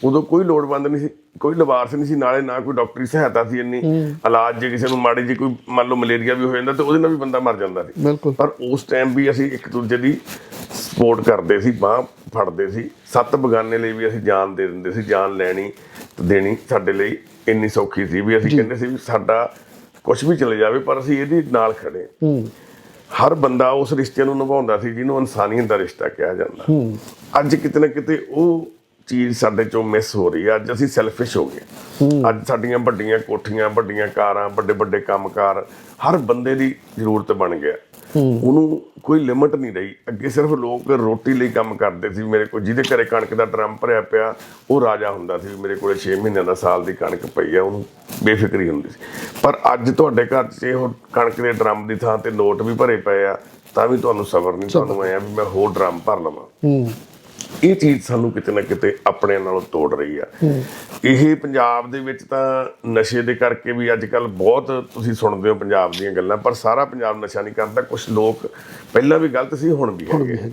B: ਉਦੋਂ ਕੋਈ ਲੋੜਵੰਦ ਨਹੀਂ ਸੀ। ਕੋਈ ਲਵਾਰਸ ਨਹੀਂ ਸੀ ਨਾਲੇ ਨਾ ਕੋਈ ਡਾਕਟਰੀ ਸਹਾਇਤਾ ਸੀ ਇੰਨੀ। ਇਲਾਜ ਜੇ ਕਿਸੇ ਨੂੰ ਮਾੜੀ ਜੀ ਕੋਈ ਮੰਨ ਲਓ ਮਲੇਰੀਆ ਵੀ ਹੋ ਜਾਂਦਾ ਤੇ ਉਹਦੇ ਨਾਲ ਵੀ ਬੰਦਾ ਮਰ ਜਾਂਦਾ ਸੀ।
A: ਬਿਲਕੁਲ।
B: ਪਰ ਉਸ ਟਾਈਮ ਵੀ ਅਸੀਂ ਇੱਕ ਦੂਜੇ ਦੀ ਸਪੋਰਟ ਕਰਦੇ ਸੀ ਬਾਹ ਫੜਦੇ ਸੀ। ਸੱਤ ਬਗਾਨੇ ਲਈ ਵੀ ਅਸੀਂ ਜਾਨ ਦੇ ਦਿੰਦੇ ਸੀ ਜਾਨ ਲੈਣੀ ਤੇ ਦੇਣੀ ਸਾਡੇ ਲਈ ਇੰਨੀ ਸੌਖੀ ਸੀ ਵੀ ਅਸੀਂ ਕਹਿੰਦੇ ਸੀ ਵੀ ਸਾਡਾ ਕੁਝ ਵੀ ਚਲੇ ਜਾਵੇ ਪਰ ਅਸੀਂ ਇਹਦੇ ਨਾਲ ਖੜੇ ਹਰ ਬੰਦਾ ਉਸ ਰਿਸ਼ਤੇ ਨੂੰ ਨਿਭਾਉਂਦਾ ਸੀ ਜਿਹਨੂੰ ਇਨਸਾਨੀਅਤ ਦਾ ਰਿਸ਼ਤਾ ਕਿਹਾ ਜਾਂਦਾ। ਅੱਜ ਕਿਤੇ ਨਾ ਕਿਤੇ ਉਹ ਚੀਜ਼ ਸਾਡੇ ਚੋਂ ਮਿਸ ਹੋ ਰਹੀ ਹੈ ਅੱਜ ਅਸੀਂ ਸੈਲਫਿਸ਼ ਹੋ ਗਏ। ਅੱਜ ਸਾਡੀਆਂ ਵੱਡੀਆਂ ਕੋਠੀਆਂ ਵੱਡੀਆਂ ਕਾਰਾਂ ਵੱਡੇ ਵੱਡੇ ਕੰਮਕਾਰ ਹਰ ਬੰਦੇ ਦੀ ਜ਼ਰੂਰਤ ਬਣ ਗਿਆ। ਉਹਨੂੰ ਕੋਈ ਲਿਮਟ ਨਹੀਂ ਰਹੀ। ਅੱਗੇ ਸਿਰਫ ਲੋਕ ਰੋਟੀ ਲਈ ਕੰਮ ਕਰਦੇ ਸੀ। ਮੇਰੇ ਕੋਲ ਜਿਹਦੇ ਘਰੇ ਕਣਕ ਦਾ ਡਰਮ ਭਰਿਆ ਪਿਆ ਉਹ ਰਾਜਾ ਹੁੰਦਾ ਸੀ। ਮੇਰੇ ਕੋਲੇ 6 ਮਹੀਨਿਆਂ ਦਾ ਸਾਲ ਦੀ ਕਣਕ ਪਈ ਆ ਉਹਨੂੰ ਬੇਫਿਕਰੀ ਹੁੰਦੀ ਸੀ। ਪਰ ਅੱਜ ਤੁਹਾਡੇ ਘਰ 'ਚ ਉਹ ਕਣਕ ਦੇ ਡਰਮ ਦੀ ਥਾਂ ਤੇ ਨੋਟ ਵੀ ਭਰੇ ਪਏ ਆ ਤਾਂ ਵੀ ਤੁਹਾਨੂੰ ਸਬਰ ਨਹੀਂ। ਤੁਹਾਨੂੰ ਐ ਵੀ ਮੈਂ ਹੋਰ ਡਰਮ ਭਰ ਲਵਾਂ।
A: ਹੂੰ।
B: ਇਹ ਚੀਜ਼ ਸਾਨੂੰ ਕਿਤੇ ਨਾ ਕਿਤੇ ਆਪਣੇ ਨਾਲੋਂ ਤੋੜ ਰਹੀ ਆ। ਇਹ ਪੰਜਾਬ ਦੇ ਵਿੱਚ ਤਾਂ ਨਸ਼ੇ ਦੇ ਕਰਕੇ ਵੀ ਅੱਜ ਕੱਲ ਬਹੁਤ ਤੁਸੀਂ ਸੁਣਦੇ ਹੋ ਪੰਜਾਬ ਦੀਆਂ ਗੱਲਾਂ ਪਰ ਸਾਰਾ ਪੰਜਾਬ ਨਸ਼ਾ ਨਹੀਂ ਕਰਦਾ। ਕੁਝ ਲੋਕ ਪਹਿਲਾਂ ਵੀ ਗਲਤ ਸੀ ਹੁਣ ਵੀ ਹੈਗੇ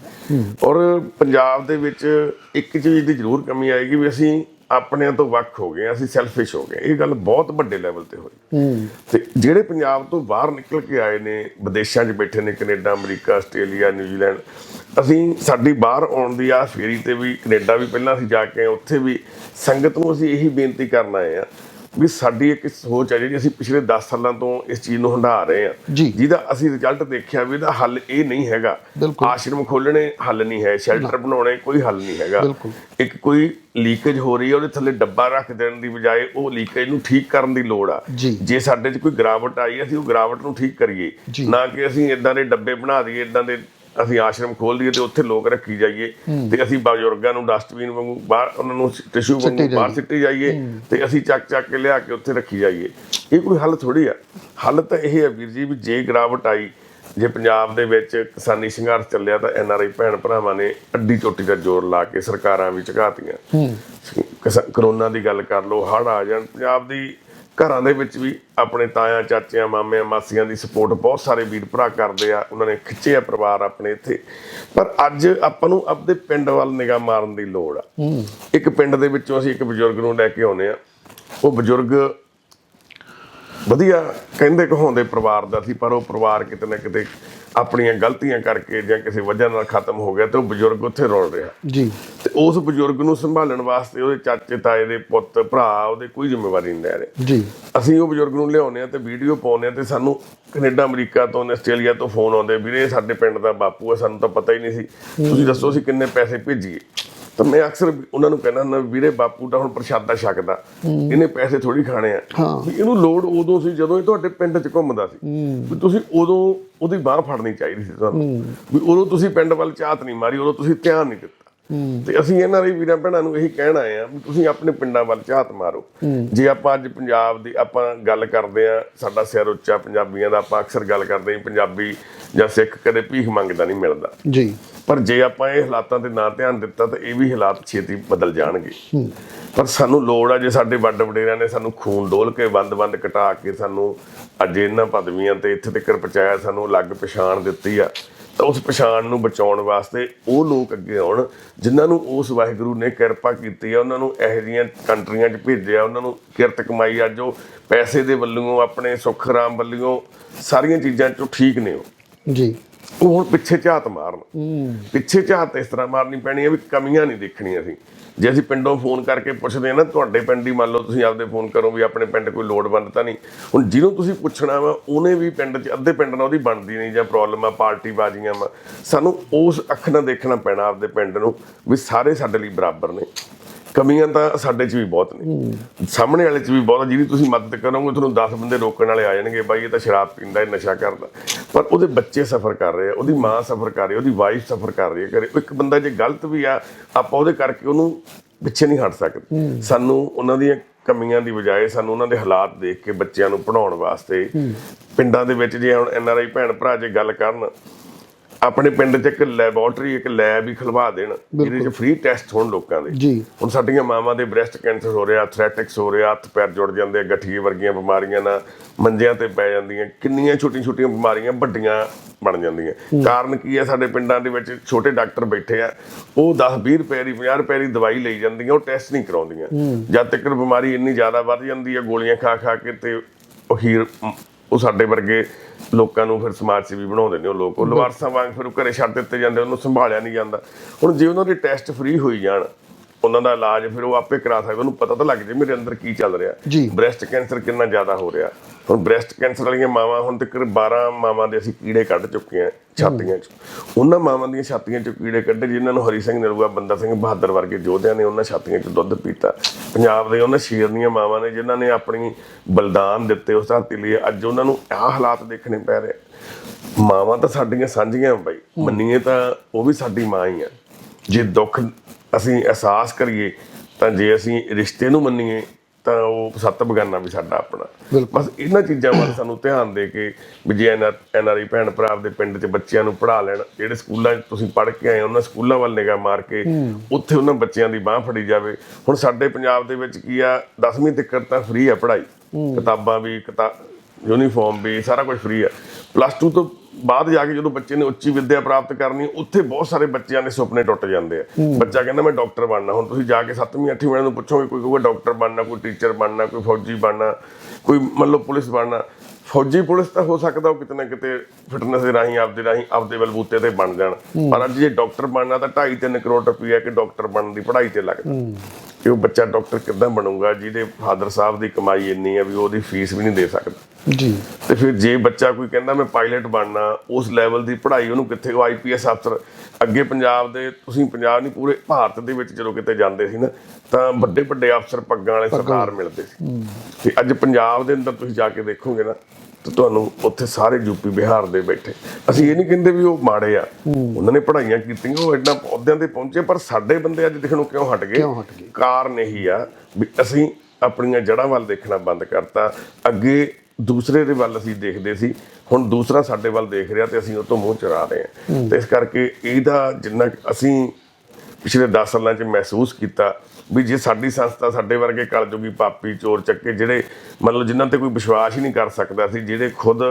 B: ਔਰ ਪੰਜਾਬ ਦੇ ਵਿੱਚ ਇੱਕ ਚੀਜ਼ ਦੀ ਜ਼ਰੂਰ ਕਮੀ ਆਏਗੀ ਵੀ ਅਸੀਂ ਆਪਣਿਆਂ ਤੋਂ ਵੱਖ ਹੋ ਗਏ, ਅਸੀਂ ਸੈਲਫਿਸ਼ ਹੋ ਗਏ। ਇਹ ਗੱਲ ਬਹੁਤ ਵੱਡੇ ਲੈਵਲ ਤੇ ਹੋਈ। ਤੇ ਜਿਹੜੇ ਪੰਜਾਬ ਤੋਂ ਬਾਹਰ ਨਿਕਲ ਕੇ ਆਏ ਨੇ, ਵਿਦੇਸ਼ਾਂ 'ਚ ਬੈਠੇ ਨੇ, ਕੈਨੇਡਾ, ਅਮਰੀਕਾ, ਆਸਟ੍ਰੇਲੀਆ ਨਿਊਜ਼ੀਲੈਂਡ ਅਸੀਂ ਸਾਡੀ ਬਾਹਰ ਆਉਣ ਦੀ ਆ ਫੇਰੀ ਤੇ ਵੀ ਕੈਨੇਡਾ ਵੀ ਪਹਿਲਾਂ ਅਸੀਂ ਜਾ ਕੇ ਆਏ, ਉੱਥੇ ਵੀ ਸੰਗਤ ਨੂੰ ਅਸੀਂ ਇਹੀ ਬੇਨਤੀ ਕਰਨ ਆਏ ਆ ਵੀ ਸਾਡੀ ਇੱਕ ਸੋਚ ਹੈ ਜਿਹੜੀ ਅਸੀਂ ਪਿਛਲੇ 10 ਸਾਲਾਂ ਤੋਂ ਇਸ ਚੀਜ਼ ਨੂੰ ਹੰਢਾ ਰਹੇ
A: ਜੀ।
B: ਜਿਹਦਾ ਅਸੀਂ ਰਿਜ਼ਲਟ ਦੇਖਿਆ ਵੀ ਇਹਦਾ ਹੱਲ ਇਹ ਨਹੀਂ ਹੈਗਾ। ਆਸ਼ਰਮ ਖੋਲਣੇ ਹੱਲ ਨਹੀਂ ਹੈ ਸ਼ੈਲਟਰ ਬਣਾਉਣੇ ਕੋਈ ਹੱਲ ਨਹੀਂ ਹੈਗਾ। ਇੱਕ ਕੋਈ ਲੀਕੇਜ ਹੋ ਰਹੀ ਹੈ ਉਹਦੇ ਥੱਲੇ ਡੱਬਾ ਰੱਖ ਦੇਣ ਦੀ ਬਜਾਏ ਉਹ ਲੀਕੇਜ ਨੂੰ ਠੀਕ ਕਰਨ ਦੀ ਲੋੜ ਆ
A: ਜੀ।
B: ਸਾਡੇ 'ਚ ਕੋਈ ਗਿਰਾਵਟ ਆਈ ਹੈ, ਅਸੀਂ ਉਹ ਗਿਰਾਵਟ ਨੂੰ ਠੀਕ ਕਰੀਏ। ਨਾ ਕਿ ਅਸੀਂ ਇਦਾਂ ਦੇ ਡੱਬੇ ਬਣਾ ਦਈਏ ਇਦਾਂ ਦੇ ਅਸੀਂ ਆਸ਼ਰਮ ਖੋਲ ਦਈਏ ਤੇ ਉੱਥੇ ਲੋਕ ਰੱਖੀ ਜਾਈਏ ਤੇ ਅਸੀਂ ਬਜ਼ੁਰਗਾਂ ਨੂੰ ਡਸਟਬਿਨ ਵਾਂਗੂ ਬਾਹਰ ਉਹਨਾਂ ਨੂੰ ਟਿਸ਼ੂ ਵਾਂਗੂ ਬਾਹਰ ਸਿੱਟੀ ਜਾਈਏ ਤੇ ਅਸੀਂ ਚੱਕ ਚੱਕ ਕੇ ਲਿਆ ਕੇ ਉੱਥੇ ਰੱਖੀ ਜਾਈਏ। ਇਹ ਕੋਈ ਹੱਲ ਥੋੜੀ ਆ। ਹੱਲ ਤਾਂ ਇਹ ਹੈ ਵੀਰ ਜੀ ਵੀ ਜੇ ਗਿਰਾਵਟ ਆਈ ਜੇ ਪੰਜਾਬ ਦੇ ਵਿੱਚ ਕਿਸਾਨੀ ਸੰਘਰਸ਼ ਚੱਲਿਆ ਤਾਂ ਐਨਆਰਆਈ ਭੈਣ ਭਰਾਵਾਂ ਨੇ ਅੱਡੀ ਚੋਟੀ ਦਾ ਜ਼ੋਰ ਲਾ ਕੇ ਸਰਕਾਰਾਂ ਵੀ ਝਕਾਤੀਆਂ। ਕਰੋਨਾ ਦੀ ਗੱਲ ਕਰ ਲਓ ਹੜ੍ਹ ਆ ਜਾਣ ਪੰਜਾਬ ਦੀ ਘਰਾਂ ਦੇ ਵਿੱਚ ਵੀ ਆਪਣੇ ਤਾਇਆਂ ਚਾਚਿਆਂ ਮਾਮਿਆਂ ਮਾਸੀਆਂ ਦੀ ਸਪੋਰਟ ਬਹੁਤ ਸਾਰੇ ਵੀਰ ਭਰਾ ਕਰਦੇ ਆ ਉਹਨਾਂ ਨੇ ਖਿੱਚੇ ਆ ਪਰਿਵਾਰ ਆਪਣੇ ਇੱਥੇ। ਪਰ ਅੱਜ ਆਪਾਂ ਨੂੰ ਆਪਦੇ ਪਿੰਡ ਵੱਲ ਨਿਗਾਹ ਮਾਰਨ ਦੀ ਲੋੜ ਆ। ਇੱਕ ਪਿੰਡ ਦੇ ਵਿੱਚੋਂ ਅਸੀਂ ਇੱਕ ਬਜ਼ੁਰਗ ਨੂੰ ਲੈ ਕੇ ਆਉਨੇ ਆ। ਉਹ ਬਜ਼ੁਰਗ ਵਧੀਆ ਕਹਿੰਦੇ ਕਹਾਉਂਦੇ ਪਰਿਵਾਰ ਦਾ ਸੀ ਪਰ ਉਹ ਪਰਿਵਾਰ ਕਿਤੇ ਨਾ ਕਿਤੇ ਆਪਣੀਆਂ ਗਲਤੀਆਂ ਕਰਕੇ ਜਾਂ ਕਿਸੇ ਵਜ੍ਹਾ ਨਾਲ ਖਤਮ ਹੋ ਗਿਆ ਤੇ ਉਹ ਬਜ਼ੁਰਗ ਉੱਥੇ ਰੋਲ ਰਿਹਾ।
A: ਜੀ।
B: ਤੇ ਉਸ ਬਜ਼ੁਰਗ ਨੂੰ ਸੰਭਾਲਣ ਵਾਸਤੇ ਉਹਦੇ ਚਾਚੇ ਤਾਏ ਦੇ ਪੁੱਤ ਭਰਾ ਉਹਦੇ ਕੋਈ ਜ਼ਿੰਮੇਵਾਰੀ ਨਹੀਂ ਲੈ ਰਹੇ।
A: ਜੀ।
B: ਅਸੀਂ ਉਹ ਬਜ਼ੁਰਗ ਨੂੰ ਲਿਆਉਂਦੇ ਆ ਤੇ ਵੀਡੀਓ ਪਾਉਂਦੇ ਆ ਤੇ ਸਾਨੂੰ ਕੈਨੇਡਾ ਅਮਰੀਕਾ ਤੋਂ ਆਸਟ੍ਰੇਲੀਆ ਤੋਂ ਫੋਨ ਆਉਂਦੇ ਵੀਰੇ ਸਾਡੇ ਪਿੰਡ ਦਾ ਬਾਪੂ ਆ ਸਾਨੂੰ ਤਾਂ ਪਤਾ ਹੀ ਨਹੀਂ ਸੀ। ਤੁਸੀਂ ਦੱਸੋ ਅਸੀਂ ਕਿੰਨੇ ਪੈਸੇ ਭੇਜੀਏ? ਤਾਂ ਮੈਂ ਅਕਸਰ ਉਹਨਾਂ ਨੂੰ ਕਹਿੰਦਾ ਹੁੰਦਾ ਵੀਰੇ ਬਾਪੂ ਤਾਂ ਹੁਣ ਪ੍ਰਸ਼ਾਦਾ ਛਕਦਾ। ਇਹਨੇ ਪੈਸੇ ਥੋੜੀ ਖਾਣੇ ਆ। ਵੀ ਇਹਨੂੰ ਲੋੜ ਉਦੋਂ ਸੀ ਜਦੋਂ ਇਹ ਤੁਹਾਡੇ ਪਿੰਡ 'ਚ ਘੁੰਮਦਾ ਸੀ। ਵੀ ਤੁਸੀਂ ਉਦੋਂ ਉਹਦੀ ਬਾਹ ਫੜਨੀ ਚਾਹੀਦੀ ਸੀ ਤੁਹਾਨੂੰ। ਵੀ ਉਦੋਂ ਤੁਸੀਂ ਪਿੰਡ ਵੱਲ ਝਾਤ ਨਹੀਂ ਮਾਰੀ ਉਦੋਂ ਤੁਸੀਂ ਧਿਆਨ ਨਹੀਂ ਦਿੱਤਾ। ਤੇ ਅਸੀਂ ਇਹਨਾਂ ਦੇ ਵੀਰਾਂ ਭੈਣਾਂ ਨੂੰ ਇਹੀ ਕਹਿਣ ਆਏ ਆ ਵੀ ਤੁਸੀਂ ਆਪਣੇ ਪਿੰਡਾਂ ਵੱਲ ਝਾਤ ਮਾਰੋ। ਜੇ ਆਪਾਂ ਅੱਜ ਪੰਜਾਬ ਦੀ ਆਪਾਂ ਗੱਲ ਕਰਦੇ ਆ ਸਾਡਾ ਸਿਰ ਉੱਚਾ ਪੰਜਾਬੀਆਂ ਦਾ ਆਪਾਂ ਅਕਸਰ ਗੱਲ ਕਰਦੇ ਹਾਂ ਪੰਜਾਬੀ ਜਾਂ ਸਿੱਖ ਕਦੇ ਭੀਖ ਮੰਗਦਾ ਨਹੀਂ ਮਿਲਦਾ।
A: ਜੀ।
B: ਪਰ ਜੇ ਆਪਾਂ ਇਹ ਹਾਲਾਤਾਂ ਤੇ ਨਾ ਧਿਆਨ ਦਿੱਤਾ ਤਾਂ ਇਹ ਵੀ ਹਾਲਾਤ ਛੇਤੀ ਬਦਲ ਜਾਣਗੇ। ਪਰ ਸਾਨੂੰ ਲੋੜ ਆ ਜੇ ਸਾਡੇ ਵੱਡ ਵਡੇਰਿਆਂ ਨੇ ਸਾਨੂੰ ਖੂਨ ਡੋਲ ਕੇ ਬੰਦ-ਬੰਦ ਕਟਾ ਕੇ ਸਾਨੂੰ ਅੱਜ ਇਹਨਾਂ ਪਦਵੀਆਂ ਤੇ ਇੱਥੇ ਤੱਕ ਪਹੁੰਚਾਇਆ ਸਾਨੂੰ ਅਲੱਗ ਪਛਾਣ ਦਿੱਤੀ ਆ ਤਾਂ ਉਸ ਪਛਾਣ ਨੂੰ ਬਚਾਉਣ ਵਾਸਤੇ ਉਹ ਲੋਕ ਅੱਗੇ ਆਉਣ ਜਿਨ੍ਹਾਂ ਨੂੰ ਉਸ ਵਾਹਿਗੁਰੂ ਨੇ ਕਿਰਪਾ ਕੀਤੀ ਆ ਉਹਨਾਂ ਨੂੰ ਇਹੋ ਜਿਹੀਆਂ ਕੰਟਰੀਆਂ 'ਚ ਭੇਜਿਆ ਉਹਨਾਂ ਨੂੰ ਕਿਰਤ ਕਮਾਈ ਅੱਜ ਉਹ ਪੈਸੇ ਦੇ ਵੱਲੋਂ ਆਪਣੇ ਸੁੱਖ ਆਰਾਮ ਵੱਲੋਂ ਸਾਰੀਆਂ ਚੀਜ਼ਾਂ 'ਚੋਂ ਠੀਕ ਨੇ ਉਹ।
A: ਜੀ।
B: ਉਹ ਹੁਣ ਪਿੱਛੇ ਝਾਤ ਮਾਰਨ। ਪਿੱਛੇ ਝਾਤ ਇਸ ਤਰ੍ਹਾਂ ਮਾਰਨੀ ਪੈਣੀ ਹੈ ਵੀ ਕਮੀਆਂ ਨਹੀਂ ਦੇਖਣੀਆਂ ਸੀ ਜੇ ਅਸੀਂ ਪਿੰਡੋਂ ਫੋਨ ਕਰਕੇ ਪੁੱਛਦੇ ਆ ਨਾ, ਤੁਹਾਡੇ ਪਿੰਡ ਹੀ ਮੰਨ ਲਓ ਤੁਸੀਂ ਆਪਦੇ ਫੋਨ ਕਰੋ ਵੀ ਆਪਣੇ ਪਿੰਡ ਕੋਈ ਲੋੜਵੰਦ ਤਾਂ ਨਹੀਂ। ਹੁਣ ਜਿਹਨੂੰ ਤੁਸੀਂ ਪੁੱਛਣਾ ਵਾ, ਉਹਨੇ ਵੀ ਪਿੰਡ 'ਚ, ਅੱਧੇ ਪਿੰਡ ਨਾਲ ਉਹਦੀ ਬਣਦੀ ਨਹੀਂ ਜਾਂ ਪ੍ਰੋਬਲਮ ਆ ਪਾਰਟੀ ਬਾਜ਼ੀਆਂ ਵਾ। ਸਾਨੂੰ ਉਸ ਅੱਖ ਨਾਲ ਦੇਖਣਾ ਪੈਣਾ ਆਪਦੇ ਪਿੰਡ ਨੂੰ ਵੀ ਸਾਰੇ ਸਾਡੇ ਲਈ ਬਰਾਬਰ ਨੇ। ਕਮੀਆਂ ਤਾਂ ਸਾਡੇ 'ਚ ਵੀ ਬਹੁਤ ਨੇ। ਸਾਹਮਣੇ ਵਾਲੇ 'ਚ ਵੀ ਬਹੁਤ ਆ। ਜਿਹਦੀ ਤੁਸੀਂ ਮਦਦ ਕਰੋਗੇ ਤੁਹਾਨੂੰ 10 ਬੰਦੇ ਰੋਕਣ ਵਾਲੇ ਆ ਜਾਣਗੇ ਬਾਈ ਇਹ ਤਾਂ ਸ਼ਰਾਬ ਪੀਂਦਾ ਇਹ ਨਸ਼ਾ ਕਰਦਾ। ਪਰ ਉਹਦੇ ਬੱਚੇ ਸਫਰ ਕਰ ਰਹੇ ਆ ਉਹਦੀ ਮਾਂ ਸਫਰ ਕਰ ਰਹੀ ਹੈ ਉਹਦੀ ਵਾਈਫ ਸਫਰ ਕਰ ਰਹੀ ਹੈ ਉਹ ਇੱਕ ਬੰਦਾ ਜੇ ਗਲਤ ਵੀ ਆ ਆਪਾਂ ਉਹਦੇ ਕਰਕੇ ਉਹਨੂੰ ਪਿੱਛੇ ਨਹੀਂ ਹਟ ਸਕਦੇ। ਸਾਨੂੰ ਉਹਨਾਂ ਦੀਆਂ ਕਮੀਆਂ ਦੀ ਬਜਾਏ ਸਾਨੂੰ ਉਹਨਾਂ ਦੇ ਹਾਲਾਤ ਦੇਖ ਕੇ ਬੱਚਿਆਂ ਨੂੰ ਪੜਾਉਣ ਵਾਸਤੇ ਪਿੰਡਾਂ ਦੇ ਵਿੱਚ ਜੇ ਹੁਣ ਐਨਆਰਆਈ ਭੈਣ ਭਰਾ ਜੇ ਗੱਲ ਕਰਨ ਆਪਣੇ ਪਿੰਡ 'ਚ ਇੱਕ ਲੈਬੋਰਟਰੀ ਇੱਕ ਲੈਬ ਹੀ ਖਲਵਾ ਦੇਣ ਜਿਹਦੇ 'ਚ ਫ੍ਰੀ ਟੈਸਟ ਹੋਣ ਲੋਕਾਂ ਦੇ।
A: ਜੀ।
B: ਹੁਣ ਸਾਡੀਆਂ ਮਾਵਾਂ ਦੇ ਬ੍ਰੈਸਟ ਕੈਂਸਰ ਹੋ ਰਿਹਾ ਥ੍ਰੈਟਿਕਸ ਹੋ ਰਿਹਾ ਹੱਥ ਪੈਰ ਜੁੜ ਜਾਂਦੇ ਗਠੀਏ ਵਰਗੀਆਂ ਬਿਮਾਰੀਆਂ ਨਾਲ ਮੰਜਿਆਂ ਤੇ ਪੈ ਜਾਂਦੀਆਂ ਕਿੰਨੀਆਂ ਛੋਟੀਆਂ ਛੋਟੀਆਂ ਬਿਮਾਰੀਆਂ ਵੱਡੀਆਂ ਬਣ ਜਾਂਦੀਆਂ। ਕਾਰਨ ਕੀ ਹੈ? ਸਾਡੇ ਪਿੰਡਾਂ ਦੇ ਵਿੱਚ ਛੋਟੇ ਡਾਕਟਰ ਬੈਠੇ ਆ ਉਹ 10 20 ਰੁਪਏ ਦੀ 50 ਰੁਪਏ ਦੀ ਦਵਾਈ ਲਈ ਜਾਂਦੀਆਂ ਉਹ ਟੈਸਟ ਨਹੀਂ ਕਰਾਉਂਦੀਆਂ। ਜਦ ਤੱਕ ਬਿਮਾਰੀ ਇੰਨੀ ਜ਼ਿਆਦਾ ਵੱਧ ਜਾਂਦੀ ਹੈ ਗੋਲੀਆਂ ਖਾ ਖਾ ਕੇ ਤੇ ਉਹ ਹੀਰ ਉਹ ਸਾਡੇ ਵਰਗੇ ਲੋਕਾਂ ਨੂੰ ਫਿਰ ਸਮਾਜ ਸੇਵੀ ਬਣਾਉਂਦੇ ਨੇ ਉਹ ਲੋਕ। ਉਹ ਲਵਾਰਸਾਂ ਵਾਂਗ ਫਿਰ ਉਹ ਘਰੇ ਛੱਡ ਦਿੱਤੇ ਜਾਂਦੇ ਉਹਨੂੰ ਸੰਭਾਲਿਆ ਨਹੀਂ ਜਾਂਦਾ। ਹੁਣ ਜੇ ਉਹਨਾਂ ਦੇ ਟੈਸਟ ਫ੍ਰੀ ਹੋਈ ਜਾਣ ਉਹਨਾਂ ਦਾ ਇਲਾਜ ਫਿਰ ਉਹ ਆਪੇ ਕਰਾ ਸਕਦਾ ਉਹਨੂੰ ਪਤਾ ਤਾਂ ਲੱਗ ਜੇ ਮੇਰੇ ਅੰਦਰ ਕੀ ਚੱਲ ਰਿਹਾ। ਬ੍ਰੈਸਟ ਕੈਂਸਰ ਕਿੰਨਾ ਜ਼ਿਆਦਾ ਹੋ ਰਿਹਾ। ਹੁਣ ਬ੍ਰੈਸਟ ਕੈਂਸਰ ਵਾਲੀਆਂ ਮਾਵਾਂ ਹੁਣ ਤੱਕ 12 ਮਾਵਾਂ ਦੇ ਅਸੀਂ ਕੀੜੇ ਕੱਢ ਚੁੱਕੇ ਆ ਛਾਤੀਆਂ 'ਚ। ਉਹਨਾਂ ਮਾਵਾਂ ਦੀਆਂ ਛਾਤੀਆਂ 'ਚ ਕੀੜੇ ਕੱਢੇ ਜਿਨ੍ਹਾਂ ਨੂੰ ਹਰੀ ਸਿੰਘ ਨਰੂਆ ਬੰਦਾ ਸਿੰਘ ਬਹਾਦਰ ਵਰਗੇ ਯੋਧਿਆਂ ਨੇ ਉਹਨਾਂ ਛਾਤੀਆਂ 'ਚ ਦੁੱਧ ਪੀਤਾ। ਪੰਜਾਬ ਦੇ ਉਹਨਾਂ ਸ਼ੇਰਨੀਆਂ ਮਾਵਾਂ ਨੇ ਜਿਨ੍ਹਾਂ ਨੇ ਆਪਣੀ ਬਲਿਦਾਨ ਦਿੱਤੇ ਉਸ ਧਰਤੀ ਲਈ। ਅੱਜ ਉਹਨਾਂ ਨੂੰ ਆਹ ਹਾਲਾਤ ਦੇਖਣੇ ਪੈ ਰਹੇ। ਮਾਵਾਂ ਤਾਂ ਸਾਡੀਆਂ ਸਾਂਝੀਆਂ ਬਾਈ। ਮੰਨੀਏ ਤਾਂ ਉਹ ਵੀ ਸਾਡੀ ਮਾਂ ਹੀ ਆ। ਜੇ ਦੁੱਖ ਅਸੀਂ ਅਹਿਸਾਸ ਕਰੀਏ ਤਾਂ ਜੇ ਅਸੀਂ ਰਿਸ਼ਤੇ ਨੂੰ ਮੰਨੀਏ ਤਾਂ ਉਹ ਸੱਤ ਬਗਾਨਾ ਵੀ ਸਾਡਾ ਆਪਣਾ। ਬਸ ਇਹਨਾਂ ਚੀਜ਼ਾਂ ਵੱਲ ਸਾਨੂੰ ਧਿਆਨ ਦੇ ਕੇ ਵੀ ਜੇ ਐਨਆਰਆਈ ਭੈਣ ਭਰਾ ਦੇ ਪਿੰਡ 'ਚ ਬੱਚਿਆਂ ਨੂੰ ਪੜ੍ਹਾ ਲੈਣ ਜਿਹੜੇ ਸਕੂਲਾਂ 'ਚ ਤੁਸੀਂ ਪੜ੍ਹ ਕੇ ਆਏ ਉਹਨਾਂ ਸਕੂਲਾਂ ਵੱਲ ਨਿਗਾਹ ਮਾਰ ਕੇ ਉੱਥੇ ਉਹਨਾਂ ਬੱਚਿਆਂ ਦੀ ਬਾਹ ਫੜੀ ਜਾਵੇ। ਹੁਣ ਸਾਡੇ ਪੰਜਾਬ ਦੇ ਵਿੱਚ ਕੀ ਆ 10ਵੀਂ ਤੱਕ ਤਾਂ ਫ੍ਰੀ ਆ ਪੜ੍ਹਾਈ। ਕਿਤਾਬਾਂ ਵੀ ਕਿਤਾ ਯੂਨੀਫਾਰਮ ਵੀ ਸਾਰਾ ਕੁਝ ਫ੍ਰੀ ਆ। ਪਲੱਸ 2 ਤੋਂ ਬਾਅਦ ਜਾ ਕੇ ਜਦੋਂ ਬੱਚੇ ਨੇ ਉੱਚੀ ਵਿੱਦਿਆ ਪ੍ਰਾਪਤ ਕਰਨੀ ਉੱਥੇ ਬਹੁਤ ਸਾਰੇ ਬੱਚਿਆਂ ਦੇ ਸੁਪਨੇ ਟੁੱਟ ਜਾਂਦੇ ਆ। ਬੱਚਾ ਕਹਿੰਦਾ ਮੈਂ ਡਾਕਟਰ ਬਣਨਾ। ਹੁਣ ਤੁਸੀਂ ਜਾ ਕੇ 7ਵੀਂ 8ਵੀਂ ਵਾਲਿਆਂ ਨੂੰ ਪੁੱਛੋਗੇ ਕੋਈ ਕਹੂਗਾ ਡਾਕਟਰ ਬਣਨਾ ਕੋਈ ਟੀਚਰ ਬਣਨਾ ਕੋਈ ਫੌਜੀ ਬਣਨਾ ਕੋਈ ਮੰਨ ਲਓ ਪੁਲਿਸ ਬਣਨਾ। ਫੌਜੀ ਪੁਲਿਸ ਤਾਂ ਹੋ ਸਕਦਾ ਉਹ ਕਿਤੇ ਨਾ ਕਿਤੇ ਫਿਟਨੈਸ ਦੇ ਰਾਹੀਂ ਆਪਦੇ ਰਾਹੀਂ ਆਪਦੇ ਬਲਬੂਤੇ ਤੇ ਬਣ ਜਾਣ। ਪਰ ਅੱਜ ਜੇ ਡਾਕਟਰ ਬਣਨਾ ਤਾਂ 2.5 3 ਕਰੋੜ ਰੁਪਈਆ ਕਿ ਡਾਕਟਰ ਬਣਨ ਦੀ ਪੜ੍ਹਾਈ ਤੇ ਲੱਗਦਾ। ਕਿ ਉਹ ਬੱਚਾ ਡਾਕਟਰ ਕਿੱਦਾਂ ਬਣੂਗਾ ਜਿਹਦੇ ਫਾਦਰ ਸਾਹਿਬ ਦੀ ਕਮਾਈ ਇੰਨੀ ਹੈ ਵੀ ਉਹਦੀ ਫੀਸ ਵੀ ਨਹੀਂ ਦੇ ਸਕਦਾ।
A: ਜੀ।
B: ਤੇ ਫਿਰ ਜੇ ਬੱਚਾ ਕੋਈ ਕਹਿੰਦਾ ਮੈਂ ਪਾਇਲਟ ਬਣਨਾ ਉਸ ਲੈਵਲ ਦੀ ਪੜ੍ਹਾਈ ਉਹਨੂੰ ਕਿੱਥੇ ਉਹ ਆਈਪੀਐਸ ਅਫਸਰ ਅੱਗੇ ਪੰਜਾਬ ਦੇ ਤੁਸੀਂ ਪੰਜਾਬ ਨਹੀਂ ਪੂਰੇ ਭਾਰਤ ਦੇ ਵਿੱਚ ਜਦੋਂ ਕਿਤੇ ਜਾਂਦੇ ਸੀ ਨਾ ਤਾਂ ਵੱਡੇ ਵੱਡੇ ਅਫਸਰ ਪੱਗਾਂ ਵਾਲੇ ਸਰਦਾਰ ਮਿਲਦੇ ਸੀ। ਤੇ ਅੱਜ ਪੰਜਾਬ ਦੇ ਅੰਦਰ ਤੁਸੀਂ ਜਾ ਕੇ ਦੇਖੋਗੇ ਨਾ ਤਾਂ ਤੁਹਾਨੂੰ ਉੱਥੇ ਸਾਰੇ ਯੂਪੀ ਬਿਹਾਰ ਦੇ ਬੈਠੇ। ਅਸੀਂ ਇਹ ਨਹੀਂ ਕਹਿੰਦੇ ਵੀ ਉਹ ਮਾੜੇ ਆ। ਉਹਨਾਂ ਨੇ ਪੜ੍ਹਾਈਆਂ ਕੀਤੀਆਂ ਉਹ ਐਡਾ ਅਹੁਦਿਆਂ ਤੇ ਪਹੁੰਚੇ ਪਰ ਸਾਡੇ ਬੰਦੇ ਅੱਜ ਦੇਖਣੋਂ ਕਿਉਂ ਹਟ ਗਏ?
A: ਕਿਉਂ ਹਟ ਗਏ?
B: ਕਾਰਨ ਇਹੀ ਆ ਵੀ ਅਸੀਂ ਆਪਣੀਆਂ ਜੜ੍ਹਾਂ ਵੱਲ ਦੇਖਣਾ ਬੰਦ ਕਰਤਾ। ਅੱਗੇ ਦੂਸਰੇ ਦੇ ਵੱਲ ਅਸੀਂ ਦੇਖਦੇ ਸੀ ਹੁਣ ਦੂਸਰਾ ਸਾਡੇ ਵੱਲ ਦੇਖ ਰਿਹਾ ਤੇ ਅਸੀਂ ਉਹ ਤੋਂ ਮੂੰਹ ਚੁਰਾ ਰਹੇ ਹਾਂ। ਤੇ ਇਸ ਕਰਕੇ ਇਹਦਾ ਜਿੰਨਾ ਅਸੀਂ ਪਿਛਲੇ 10 ਸਾਲਾਂ 'ਚ ਮਹਿਸੂਸ ਕੀਤਾ ਵੀ ਜੇ ਸਾਡੀ ਸੰਸਥਾ ਸਾਡੇ ਵਰਗੇ ਕਲਯੁਗੀ ਪਾਪੀ ਚੋਰ ਚੱਕੇ ਜਿਹੜੇ ਮਤਲਬ ਜਿਨ੍ਹਾਂ ਤੇ ਕੋਈ ਵਿਸ਼ਵਾਸ ਹੀ ਨਹੀਂ ਕਰ ਸਕਦਾ ਸੀ ਜਿਹੜੇ ਖੁਦ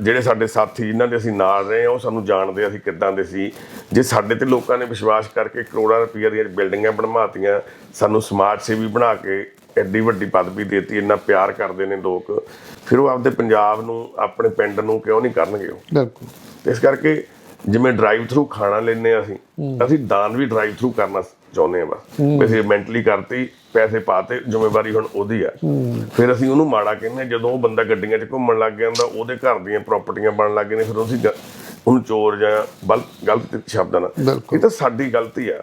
B: ਜਿਹੜੇ ਸਾਡੇ ਸਾਥੀ ਜਿਨ੍ਹਾਂ ਦੇ ਅਸੀਂ ਨਾਲ ਰਹੇ ਹਾਂ ਉਹ ਸਾਨੂੰ ਜਾਣਦੇ ਅਸੀਂ ਕਿੱਦਾਂ ਦੇ ਸੀ। ਜੇ ਸਾਡੇ ਤੇ ਲੋਕਾਂ ਨੇ ਵਿਸ਼ਵਾਸ ਕਰਕੇ ਕਰੋੜਾਂ ਰੁਪਈਆ ਦੀਆਂ ਬਿਲਡਿੰਗਾਂ ਬਣਵਾਤੀਆਂ ਸਾਨੂੰ ਸਮਾਜ ਸੇਵੀ ਬਣਾ ਕੇ ਐਡੀ ਵੱਡੀ ਪਦਵੀ ਦੇਤੀ ਇੰਨਾ ਪਿਆਰ ਕਰਦੇ ਨੇ ਲੋਕ ਫਿਰ ਉਹ ਆਪਦੇ ਪੰਜਾਬ ਨੂੰ ਆਪਣੇ ਪਿੰਡ ਨੂੰ ਕਿਉਂ ਨਹੀਂ ਕਰਨਗੇ ਉਹ?
A: ਬਿਲਕੁਲ।
B: ਤੇ ਇਸ ਕਰਕੇ ਜਿਵੇਂ ਡਰਾਈਵ ਥਰੂ ਖਾਣਾ ਲੈਨੇ ਆ ਅਸੀਂ ਅਸੀਂ ਦਾਨ ਵੀ ਡਰਾਈਵ ਥਰੂ ਕਰਨਾ ਚਾਹੁੰਦੇ ਆ ਬਸ। ਵੈਸੇ ਮੈਂਟਲੀ ਕਰਤੀ ਪੈਸੇ ਪਾਤੇ ਜ਼ਿੰਮੇਵਾਰੀ ਹੁਣ ਉਹਦੀ ਆ। ਫਿਰ ਅਸੀਂ ਉਹਨੂੰ ਮਾੜਾ ਕਹਿੰਦੇ ਜਦੋਂ ਉਹ ਬੰਦਾ ਗੱਡੀਆਂ 'ਚ ਘੁੰਮਣ ਲੱਗ ਜਾਂਦਾ ਉਹਦੇ ਘਰ ਦੀਆਂ ਪ੍ਰਾਪਰਟੀਆਂ ਬਣਨ ਲੱਗ ਨੇ ਫਿਰ ਅਸੀਂ ਉਹਨੂੰ ਚੋਰ ਜਾਂ ਬਲ ਗਲਤ ਸ਼ਬਦਾਂ ਨਾਲ। ਇਹ ਤਾਂ ਸਾਡੀ ਗਲਤੀ ਆ।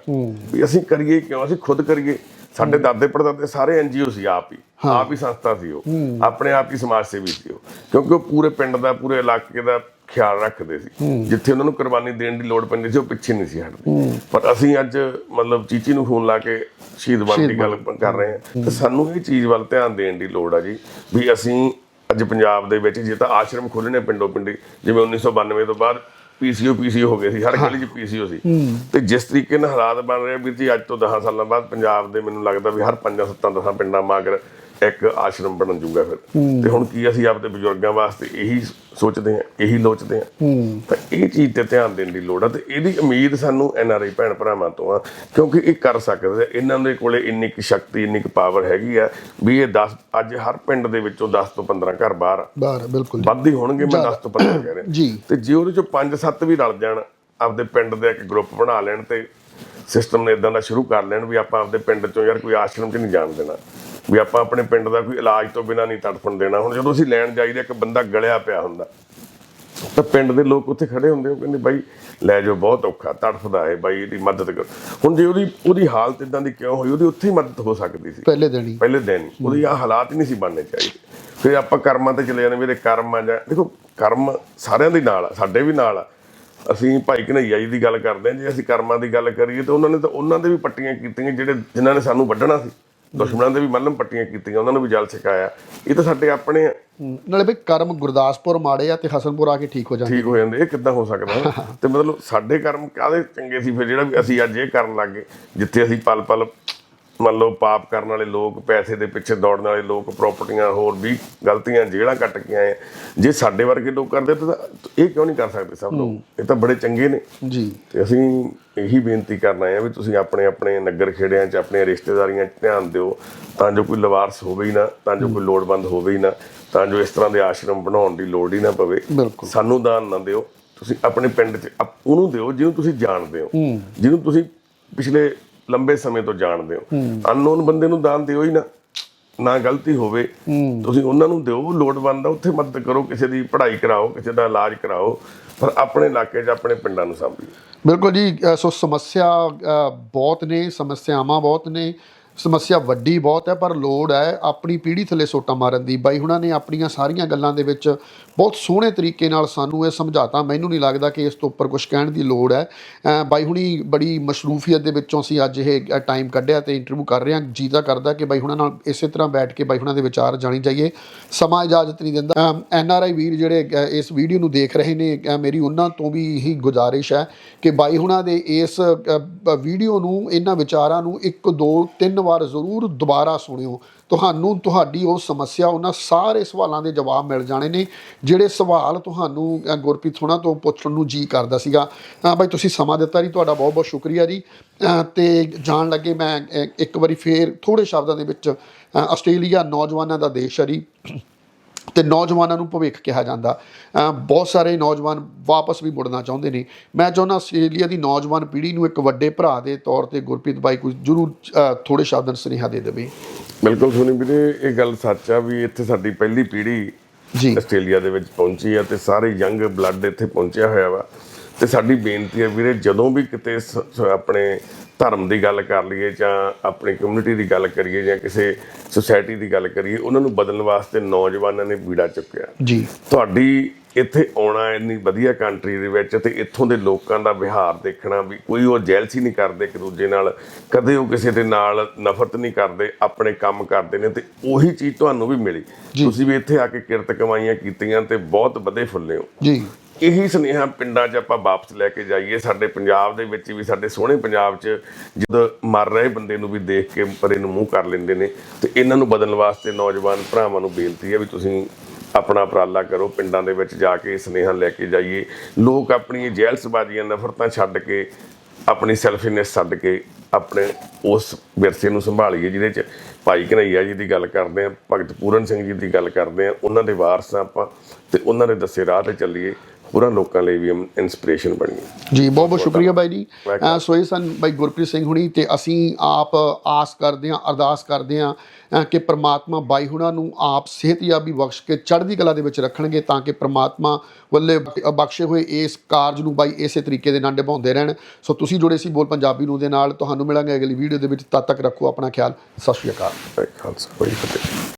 B: ਵੀ ਅਸੀਂ ਕਰੀਏ ਕਿਉਂ? ਅਸੀਂ ਖੁਦ ਕਰੀਏ। ਸਾਡੇ ਦਾਦੇ ਪੜਦਾਦੇ ਸਾਰੇ ਐਨਜੀਓ ਸੀ ਆਪ ਹੀ। ਆਪ ਹੀ ਸੰਸਥਾ ਸੀ ਉਹ। ਆਪਣੇ ਆਪ ਹੀ ਸਮਾਜ ਸੇਵੀ ਸੀ ਉਹ। ਕਿਉਂਕਿ ਉਹ ਪੂਰੇ ਪਿੰਡ ਦਾ ਪੂਰੇ ਇਲਾਕੇ ਦਾ ਖਿਆਲ ਰੱਖਦੇ ਸੀ। ਜਿੱਥੇ ਉਹਨਾਂ ਨੂੰ ਕੁਰਬਾਨੀ ਦੇਣ ਦੀ ਲੋੜ ਪੈਂਦੀ ਸੀ ਉਹ ਪਿੱਛੇ ਨਹੀਂ ਸੀ ਹਟਦੇ। ਪਰ ਅਸੀਂ ਅੱਜ ਮਤਲਬ ਚੀਚੀ ਨੂੰ ਫੋਨ ਲਾ ਕੇ ਸ਼ਹੀਦ ਬਣ ਦੀ ਗੱਲ ਕਰ ਰਹੇ ਹਾਂ। ਤੇ ਸਾਨੂੰ ਇਹ ਚੀਜ਼ ਵੱਲ ਧਿਆਨ ਦੇਣ ਦੀ ਲੋੜ ਆ ਜੀ ਵੀ ਅਸੀਂ ਅੱਜ ਪੰਜਾਬ ਦੇ ਵਿੱਚ ਜੇ ਤਾਂ ਆਸ਼ਰਮ ਖੋਲ੍ਹਣੇ ਪਿੰਡੋ ਪਿੰਡੀ ਜਿਵੇਂ 1992 ਤੋਂ ਬਾਅਦ ਪੀਸੀਓ ਪੀਸੀਓ ਹੋ ਗਏ ਸੀ ਹਰ ਗਲੀ 'ਚ ਪੀਸੀਓ ਸੀ। ਤੇ ਜਿਸ ਤਰੀਕੇ ਨਾਲ ਹਾਲਾਤ ਬਣ ਰਹੇ ਵੀਰ ਜੀ ਅੱਜ ਤੋਂ 10 ਸਾਲਾਂ ਬਾਅਦ ਪੰਜਾਬ ਦੇ ਮੈਨੂੰ ਲੱਗਦਾ ਵੀ ਹਰ 5 7 10 ਪਿੰਡਾਂ ਮਾਗਰ ਇੱਕ ਆਸ਼ਰਮ ਬਣਨ ਜੂਗਾ ਫਿਰ। ਤੇ ਹੁਣ ਕੀ ਅਸੀਂ ਆਪਦੇ ਬਜ਼ੁਰਗਾਂ ਵਾਸਤੇ ਇਹੀ ਸੋਚਦੇ ਹਾਂ ਇਹੀ ਲੋਚਦੇ ਹਾਂ। ਤਾਂ ਇਹ ਚੀਜ਼ ਤੇ ਧਿਆਨ ਦੇਣ ਦੀ ਲੋੜ ਆ ਤੇ ਇਹਦੀ ਉਮੀਦ ਸਾਨੂੰ ਐਨਆਰਆਈ ਭੈਣ ਭਰਾਵਾਂ ਤੋਂ ਆ ਕਿਉਂਕਿ ਇਹ ਕਰ ਸਕਦੇ ਆ। ਇਹਨਾਂ ਦੇ ਕੋਲੇ ਇੰਨੀ ਕੁ ਸ਼ਕਤੀ ਇੰਨੀ ਕੁ ਪਾਵਰ ਹੈਗੀ ਆ ਵੀ ਇਹ 10 ਅੱਜ ਹਰ ਪਿੰਡ ਦੇ ਵਿੱਚੋਂ 10 ਤੋਂ 15 ਘਰ ਬਾਹਰ ਆ।
A: ਬਾਹਰ ਬਿਲਕੁਲ।
B: ਵੱਧ ਹੀ ਹੋਣਗੇ ਮੈਂ 10 ਤੋਂ 15 ਕਹਿ ਰਿਹਾ।
A: ਜੀ।
B: ਤੇ ਜੇ ਉਹਦੇ ਚੋਂ 5-7 ਵੀ ਰਲ ਜਾਣ ਆਪਦੇ ਪਿੰਡ ਦੇ ਇੱਕ ਗਰੁੱਪ ਬਣਾ ਲੈਣ ਤੇ ਸਿਸਟਮ ਨੇ ਇਦਾਂ ਦਾ ਸ਼ੁਰੂ ਕਰ ਲੈਣ ਵੀ ਆਪਾਂ ਆਪਦੇ ਪਿੰਡ ਚੋਂ ਯਾਰ ਕੋਈ ਆਸ਼ਰਮ 'ਚ ਨਹੀਂ ਜਾਣ ਦੇਣਾ। ਵੀ ਆਪਾਂ ਆਪਣੇ ਪਿੰਡ ਦਾ ਕੋਈ ਇਲਾਜ ਤੋਂ ਬਿਨਾ ਨਹੀਂ ਤੜਫਣ ਦੇਣਾ। ਹੁਣ ਜਦੋਂ ਅਸੀਂ ਲੈਣ ਜਾਈਦਾ ਇੱਕ ਬੰਦਾ ਗਲਿਆ ਪਿਆ ਹੁੰਦਾ ਤਾਂ ਪਿੰਡ ਦੇ ਲੋਕ ਉੱਥੇ ਖੜੇ ਹੁੰਦੇ ਉਹ ਕਹਿੰਦੇ ਬਾਈ ਲੈ ਜਾਓ ਬਹੁਤ ਔਖਾ ਤੜਫਦਾ ਹੈ ਬਾਈ ਇਹਦੀ ਮਦਦ ਕਰੋ। ਹੁਣ ਜੇ ਉਹਦੀ ਉਹਦੀ ਹਾਲਤ ਇਦਾਂ ਦੀ ਕਿਉਂ ਹੋਈ ਉਹਦੀ ਉੱਥੇ ਹੀ ਮਦਦ ਹੋ ਸਕਦੀ ਸੀ।
A: ਪਹਿਲੇ ਦਿਨ ਹੀ।
B: ਪਹਿਲੇ ਦਿਨ ਹੀ। ਉਹਦੀ ਆ ਹਾਲਾਤ ਹੀ ਨਹੀਂ ਸੀ ਬਣਨੇ ਚਾਹੀਦੇ। ਫਿਰ ਆਪਾਂ ਕਰਮਾਂ ਤੇ ਚਲੇ ਜਾਂਦੇ ਵੀਰੇ ਕਰਮ ਆ ਜਾਂ ਦੇਖੋ ਕਰਮ ਸਾਰਿਆਂ ਦੇ ਨਾਲ ਆ ਸਾਡੇ ਵੀ ਨਾਲ ਆ। ਅਸੀਂ ਭਾਈ ਕਨਈਆ ਜੀ ਦੀ ਗੱਲ ਕਰਦੇ ਹਾਂ ਜੇ ਅਸੀਂ ਕਰਮਾਂ ਦੀ ਗੱਲ ਕਰੀਏ ਤਾਂ ਉਹਨਾਂ ਨੇ ਤਾਂ ਉਹਨਾਂ ਦੇ ਵੀ ਪੱਟੀਆਂ ਕੀਤੀਆਂ ਜਿਹੜੇ ਜਿਨ੍ਹਾਂ ਨੇ ਸਾਨੂੰ ਵੱਢਣਾ ਸੀ। ਦੁਸ਼ਮਣਾਂ ਦੇ ਵੀ ਮੱਲਮ ਪੱਟੀਆਂ ਕੀਤੀਆਂ ਉਹਨਾਂ ਨੂੰ ਵੀ ਜਲ ਛਕਾਇਆ। ਇਹ ਤਾਂ ਸਾਡੇ ਆਪਣੇ
A: ਨਾਲੇ ਬਈ ਕਰਮ ਗੁਰਦਾਸਪੁਰ ਮਾੜੇ ਆ ਤੇ ਹਸਨਪੁਰ ਆ ਕੇ ਠੀਕ ਹੋ ਜਾਂਦੇ
B: ਠੀਕ ਹੋ ਜਾਂਦੇ ਇਹ ਕਿੱਦਾਂ ਹੋ ਸਕਦਾ? ਤੇ ਮਤਲਬ ਸਾਡੇ ਕਰਮ ਕਾਹਦੇ ਚੰਗੇ ਸੀ? ਫਿਰ ਜਿਹੜਾ ਵੀ ਅਸੀਂ ਅੱਜ ਇਹ ਕਰਨ ਲੱਗੇ ਜਿੱਥੇ ਅਸੀਂ ਪਲ ਪਲ ਮੰਨ ਲਓ ਪਾਪ ਕਰਨ ਵਾਲੇ ਲੋਕ ਪੈਸੇ ਦੇ ਪਿੱਛੇ ਦੌੜਨ ਵਾਲੇ ਲੋਕ ਪ੍ਰਾਪਰਟੀਆਂ ਹੋਰ ਵੀ ਗਲਤੀਆਂ ਜਿਹੜਾ ਕੱਟ ਕੇ ਆਏ ਆ। ਜੇ ਸਾਡੇ ਵਰਗੇ ਲੋਕ ਕਰਦੇ ਤਾਂ ਇਹ ਕਿਉਂ ਨਹੀਂ ਕਰ ਸਕਦੇ ਸਭ ਲੋਕ? ਇਹ ਤਾਂ ਬੜੇ ਚੰਗੇ ਨੇ।
A: ਜੀ।
B: ਤੇ ਅਸੀਂ ਇਹੀ ਬੇਨਤੀ ਕਰਨਾ ਹੈ ਵੀ ਤੁਸੀਂ ਆਪਣੇ ਆਪਣੇ ਨਗਰ ਖੇੜਿਆਂ 'ਚ ਆਪਣੀਆਂ ਰਿਸ਼ਤੇਦਾਰੀਆਂ 'ਚ ਧਿਆਨ ਦਿਓ। ਤਾਂ ਜੋ ਕੋਈ ਲਵਾਰਸ ਹੋਵੇ ਹੀ ਨਾ ਤਾਂ ਜੋ ਕੋਈ ਲੋੜਵੰਦ ਹੋਵੇ ਹੀ ਨਾ ਤਾਂ ਜੋ ਇਸ ਤਰ੍ਹਾਂ ਦੇ ਆਸ਼ਰਮ ਬਣਾਉਣ ਦੀ ਲੋੜ ਹੀ ਨਾ ਪਵੇ।
A: ਬਿਲਕੁਲ।
B: ਸਾਨੂੰ ਦਾਨ ਨਾ ਦਿਓ। ਤੁਸੀਂ ਆਪਣੇ ਪਿੰਡ 'ਚ ਆਪ- ਉਹਨੂੰ ਦਿਓ ਜਿਹਨੂੰ ਤੁਸੀਂ ਜਾਣਦੇ ਹੋ। ਜਿਹਨੂੰ ਤੁਸੀਂ ਪਿਛਲੇ ਲੰਬੇ ਸਮੇਂ ਤੋਂ ਜਾਣਦੇ ਹੋ। ਅਨਨੋਨ ਬੰਦੇ ਨੂੰ ਦਾਨ ਦਿਓ ਹੀ ਨਾ। ਨਾ ਗਲਤੀ ਹੋਵੇ। ਤੁਸੀਂ ਉਹਨਾਂ ਨੂੰ ਦਿਓ ਲੋੜਵੰਦ ਆ ਉੱਥੇ ਮਦਦ ਕਰੋ ਕਿਸੇ ਦੀ ਪੜ੍ਹਾਈ ਕਰਾਓ ਕਿਸੇ ਦਾ ਇਲਾਜ ਕਰਾਓ ਪਰ ਆਪਣੇ ਇਲਾਕੇ 'ਚ ਆਪਣੇ ਪਿੰਡਾਂ ਨੂੰ ਸਾਂਭੀਓ
A: ਬਿਲਕੁਲ ਜੀ ਸੋ ਸਮੱਸਿਆ ਬਹੁਤ ਨੇ ਸਮੱਸਿਆਵਾਂ ਬਹੁਤ ਨੇ। ਸਮੱਸਿਆ ਵੱਡੀ ਬਹੁਤ ਹੈ, ਪਰ ਲੋੜ ਹੈ ਆਪਣੀ ਪੀੜ੍ਹੀ ਥੱਲੇ ਸੋਟਾ ਮਾਰਨ ਦੀ। ਬਾਈ ਹੁਣਾਂ ਨੇ ਆਪਣੀਆਂ ਸਾਰੀਆਂ ਗੱਲਾਂ ਦੇ ਵਿੱਚ ਬਹੁਤ ਸੋਹਣੇ ਤਰੀਕੇ ਨਾਲ ਸਾਨੂੰ ਇਹ ਸਮਝਾਤਾ। ਮੈਨੂੰ ਨਹੀਂ ਲੱਗਦਾ ਕਿ ਇਸ ਤੋਂ ਉੱਪਰ ਕੁਝ ਕਹਿਣ ਦੀ ਲੋੜ ਹੈ। ਬਾਈ ਹੁਣੀ ਬੜੀ ਮਸ਼ਰੂਫੀਅਤ ਦੇ ਵਿੱਚੋਂ ਅਸੀਂ ਅੱਜ ਇਹ ਟਾਈਮ ਕੱਢਿਆ ਤੇ ਇੰਟਰਵਿਊ ਕਰ ਰਹੇ ਹਾਂ। ਜੀਦਾ ਕਰਦਾ ਕਿ ਬਾਈ ਹੁਣਾਂ ਨਾਲ ਇਸੇ ਤਰ੍ਹਾਂ ਬੈਠ ਕੇ ਬਾਈ ਹੁਣਾਂ ਦੇ ਵਿਚਾਰ ਜਾਣੀ ਜਾਈਏ। ਸਮਾਂ ਇਜਾਜ਼ਤ ਨਹੀਂ ਦਿੰਦਾ। ਐਨ ਆਰ ਆਈ ਵੀਰ ਜਿਹੜੇ ਇਸ ਵੀਡੀਓ ਨੂੰ ਦੇਖ ਰਹੇ ਨੇ ਮੇਰੀ ਉਹਨਾਂ ਤੋਂ ਵੀ ਇਹੀ ਗੁਜ਼ਾਰਿਸ਼ ਹੈ ਕਿ ਬਾਈ ਹੁਣਾਂ ਦੇ ਇਸ ਵੀਡੀਓ ਨੂੰ, ਇਹਨਾਂ ਵਿਚਾਰਾਂ ਨੂੰ ਇੱਕ, ਦੋ, ਤਿੰਨ ਵਾਰ ਜ਼ਰੂਰ ਦੁਬਾਰਾ ਸੁਣਿਓ। ਤੁਹਾਨੂੰ ਤੁਹਾਡੀ ਉਹ ਸਮੱਸਿਆ ਉਹਨਾਂ ਸਾਰੇ ਸਵਾਲਾਂ ਦੇ ਜਵਾਬ ਮਿਲ ਜਾਣੇ ਨੇ ਜਿਹੜੇ ਸਵਾਲ ਤੁਹਾਨੂੰ ਗੁਰਪ੍ਰੀਤ ਹੋਣਾ ਤੋਂ ਪੁੱਛਣ ਨੂੰ ਜੀ ਕਰਦਾ ਸੀਗਾ। ਬਾਈ ਤੁਸੀਂ ਸਮਾਂ ਦਿੱਤਾ ਜੀ ਤੁਹਾਡਾ ਬਹੁਤ ਬਹੁਤ ਸ਼ੁਕਰੀਆ ਜੀ। ਅ, ਤੇ ਜਾਣ ਲੱਗੇ ਮੈਂ ਇੱਕ ਵਾਰੀ ਫੇਰ ਥੋੜੇ ਸ਼ਬਦਾਂ ਦੇ ਵਿੱਚ ਆਸਟ੍ਰੇਲੀਆ ਨੌਜਵਾਨਾਂ ਦਾ ਦੇਸ਼ ਹੈ ਜੀ। ਤੇ ਨੌਜਵਾਨਾਂ ਨੂੰ ਭਵਿੱਖ ਕਿਹਾ ਜਾਂਦਾ। ਬਹੁਤ ਸਾਰੇ ਨੌਜਵਾਨ ਵਾਪਸ ਵੀ ਮੁੜਨਾ ਚਾਹੁੰਦੇ ਨੇ। ਮੈਂ ਚਾਹੁੰਦਾ ਆਸਟ੍ਰੇਲੀਆ ਦੀ ਨੌਜਵਾਨ ਪੀੜ੍ਹੀ ਨੂੰ ਇੱਕ ਵੱਡੇ ਭਰਾ ਦੇ ਤੌਰ ਤੇ ਗੁਰਪ੍ਰੀਤ ਬਾਈ ਕੋਈ ਜ਼ਰੂਰ ਥੋੜੇ ਸ਼ਬਦਾਂ ਸੁਨੇਹਾ ਦੇ ਦੇਵੇ।
B: ਬਿਲਕੁਲ ਸੁਣੀ ਵੀਰੇ ਇਹ ਗੱਲ ਸੱਚ ਆ ਵੀ ਇੱਥੇ ਸਾਡੀ ਪਹਿਲੀ ਪੀੜ੍ਹੀ
A: ਜੀ।
B: ਆਸਟ੍ਰੇਲੀਆ ਦੇ ਵਿੱਚ ਪਹੁੰਚੀ ਆ ਤੇ ਸਾਰੇ ਯੰਗ ਬਲੱਡ ਇੱਥੇ ਪਹੁੰਚਿਆ ਹੋਇਆ ਵਾ। ਤੇ ਸਾਡੀ ਬੇਨਤੀ ਹੈ ਵੀਰੇ ਜਦੋਂ ਵੀ ਕਿਤੇ ਆਪਣੇ ਧਰਮ ਦੀ ਗੱਲ ਕਰ ਲਈਏ ਜਾਂ ਆਪਣੀ ਕਮਿਊਨਿਟੀ ਦੀ ਗੱਲ ਕਰੀਏ ਜਾਂ ਕਿਸੇ ਸੁਸਾਇਟੀ ਦੀ ਗੱਲ ਕਰੀਏ ਉਹਨਾਂ ਨੂੰ ਬਦਲਣ ਵਾਸਤੇ ਨੌਜਵਾਨਾਂ ਨੇ ਬੀੜਾ ਚੁੱਕਿਆ।
A: ਜੀ।
B: ਤੁਹਾਡੀ ਇੱਥੇ ਆਉਣਾ ਇੰਨੀ ਵਧੀਆ ਕੰਟਰੀ ਦੇ ਵਿੱਚ ਤੇ ਇੱਥੋਂ ਦੇ ਲੋਕਾਂ ਦਾ ਵਿਹਾਰ ਦੇਖਣਾ ਵੀ ਕੋਈ ਉਹ ਜੈਲਸੀ ਨਹੀਂ ਕਰਦੇ ਇੱਕ ਦੂਜੇ ਨਾਲ ਕਦੇ ਉਹ ਕਿਸੇ ਦੇ ਨਾਲ ਨਫ਼ਰਤ ਨਹੀਂ ਕਰਦੇ ਆਪਣੇ ਕੰਮ ਕਰਦੇ ਨੇ ਤੇ ਉਹੀ ਚੀਜ਼ ਤੁਹਾਨੂੰ ਵੀ ਮਿਲੀ। ਤੁਸੀਂ ਵੀ ਇੱਥੇ ਆ ਕੇ ਕਿਰਤ ਕਮਾਈਆਂ ਕੀਤੀਆਂ ਤੇ ਬਹੁਤ ਵਧੇ ਫੁੱਲੇ ਹੋ।
A: ਜੀ।
B: ਇਹੀ ਸੁਨੇਹਾ ਪਿੰਡਾਂ 'ਚ ਆਪਾਂ ਵਾਪਸ ਲੈ ਕੇ ਜਾਈਏ। ਸਾਡੇ ਪੰਜਾਬ ਦੇ ਵਿੱਚ ਵੀ, ਸਾਡੇ ਸੋਹਣੇ ਪੰਜਾਬ 'ਚ ਜਦੋਂ ਮਰ ਰਹੇ ਬੰਦੇ ਨੂੰ ਵੀ ਦੇਖ ਕੇ ਪਰੇ ਨੂੰ ਮੂੰਹ ਕਰ ਲੈਂਦੇ ਨੇ, ਤੇ ਇਹਨਾਂ ਨੂੰ ਬਦਲਣ ਵਾਸਤੇ ਨੌਜਵਾਨ ਭਰਾਵਾਂ ਨੂੰ ਬੇਨਤੀ ਹੈ ਵੀ ਤੁਸੀਂ ਆਪਣਾ ਉਪਰਾਲਾ ਕਰੋ, ਪਿੰਡਾਂ ਦੇ ਵਿੱਚ ਜਾ ਕੇ ਸੁਨੇਹਾ ਲੈ ਕੇ ਜਾਈਏ। ਲੋਕ ਆਪਣੀਆਂ ਜੈਲਸਬਾਜ਼ੀਆਂ, ਨਫ਼ਰਤਾਂ ਛੱਡ ਕੇ ਆਪਣੀ ਸੈਲਫਿਨੈਸ ਛੱਡ ਕੇ ਆਪਣੇ ਉਸ ਵਿਰਸੇ ਨੂੰ ਸੰਭਾਲੀਏ, ਜਿਹਦੇ ਚ ਭਾਈ ਕਨਈਆ ਜੀ ਦੀ ਗੱਲ ਕਰਦੇ ਆ ਭਗਤ ਪੂਰਨ ਸਿੰਘ ਜੀ ਦੀ ਗੱਲ ਕਰਦੇ ਆ ਉਹਨਾਂ ਦੇ ਵਾਰਸ ਆ ਆਪਾਂ ਤੇ ਉਹਨਾਂ ਦੇ ਦੱਸੇ ਰਾਹ ਤੇ ਚੱਲੀਏ। ਹੋਰਾਂ ਲੋਕਾਂ ਲਈ ਵੀ ਇਨਸਪੀਰੇਸ਼ਨ ਬਣੀਏ
A: ਜੀ ਬਹੁਤ ਬਹੁਤ ਸ਼ੁਕਰੀਆ ਬਾਈ ਜੀ। ਅਹ ਸੋ ਇਹ ਸਨ ਬਾਈ ਗੁਰਪ੍ਰੀਤ ਸਿੰਘ ਹੁਣੀ ਤੇ ਅਸੀਂ ਆਪ ਆਸ ਕਰਦੇ ਹਾਂ ਅਰਦਾਸ ਕਰਦੇ ਹਾਂ ਕਿ ਪ੍ਰਮਾਤਮਾ ਬਾਈ ਹੁਣਾਂ ਨੂੰ ਆਪ ਸਿਹਤਯਾਬੀ ਬਖਸ਼ ਕੇ ਚੜ੍ਹਦੀ ਕਲਾ ਦੇ ਵਿੱਚ ਰੱਖਣਗੇ ਤਾਂ ਕਿ ਪ੍ਰਮਾਤਮਾ ਵੱਲੇ ਬਖਸ਼ੇ ਹੋਏ ਇਸ ਕਾਰਜ ਨੂੰ ਬਾਈ ਇਸੇ ਤਰੀਕੇ ਦੇ ਨਾਲ ਨਿਭਾਉਂਦੇ ਰਹਿਣ। ਸੋ ਤੁਸੀਂ ਜੁੜੇ ਸੀ ਬੋਲ ਪੰਜਾਬੀ ਨੂੰ ਦੇ ਨਾਲ। ਤੁਹਾਨੂੰ ਮਿਲਾਂਗੇ ਅਗਲੀ ਵੀਡੀਓ ਦੇ ਵਿੱਚ। ਤਦ ਤੱਕ ਰੱਖੋ ਆਪਣਾ ਖਿਆਲ। ਸਤਿ ਸ਼੍ਰੀ ਅਕਾਲ।
B: ਖਾਲਸਾ ਫਤਿਹ।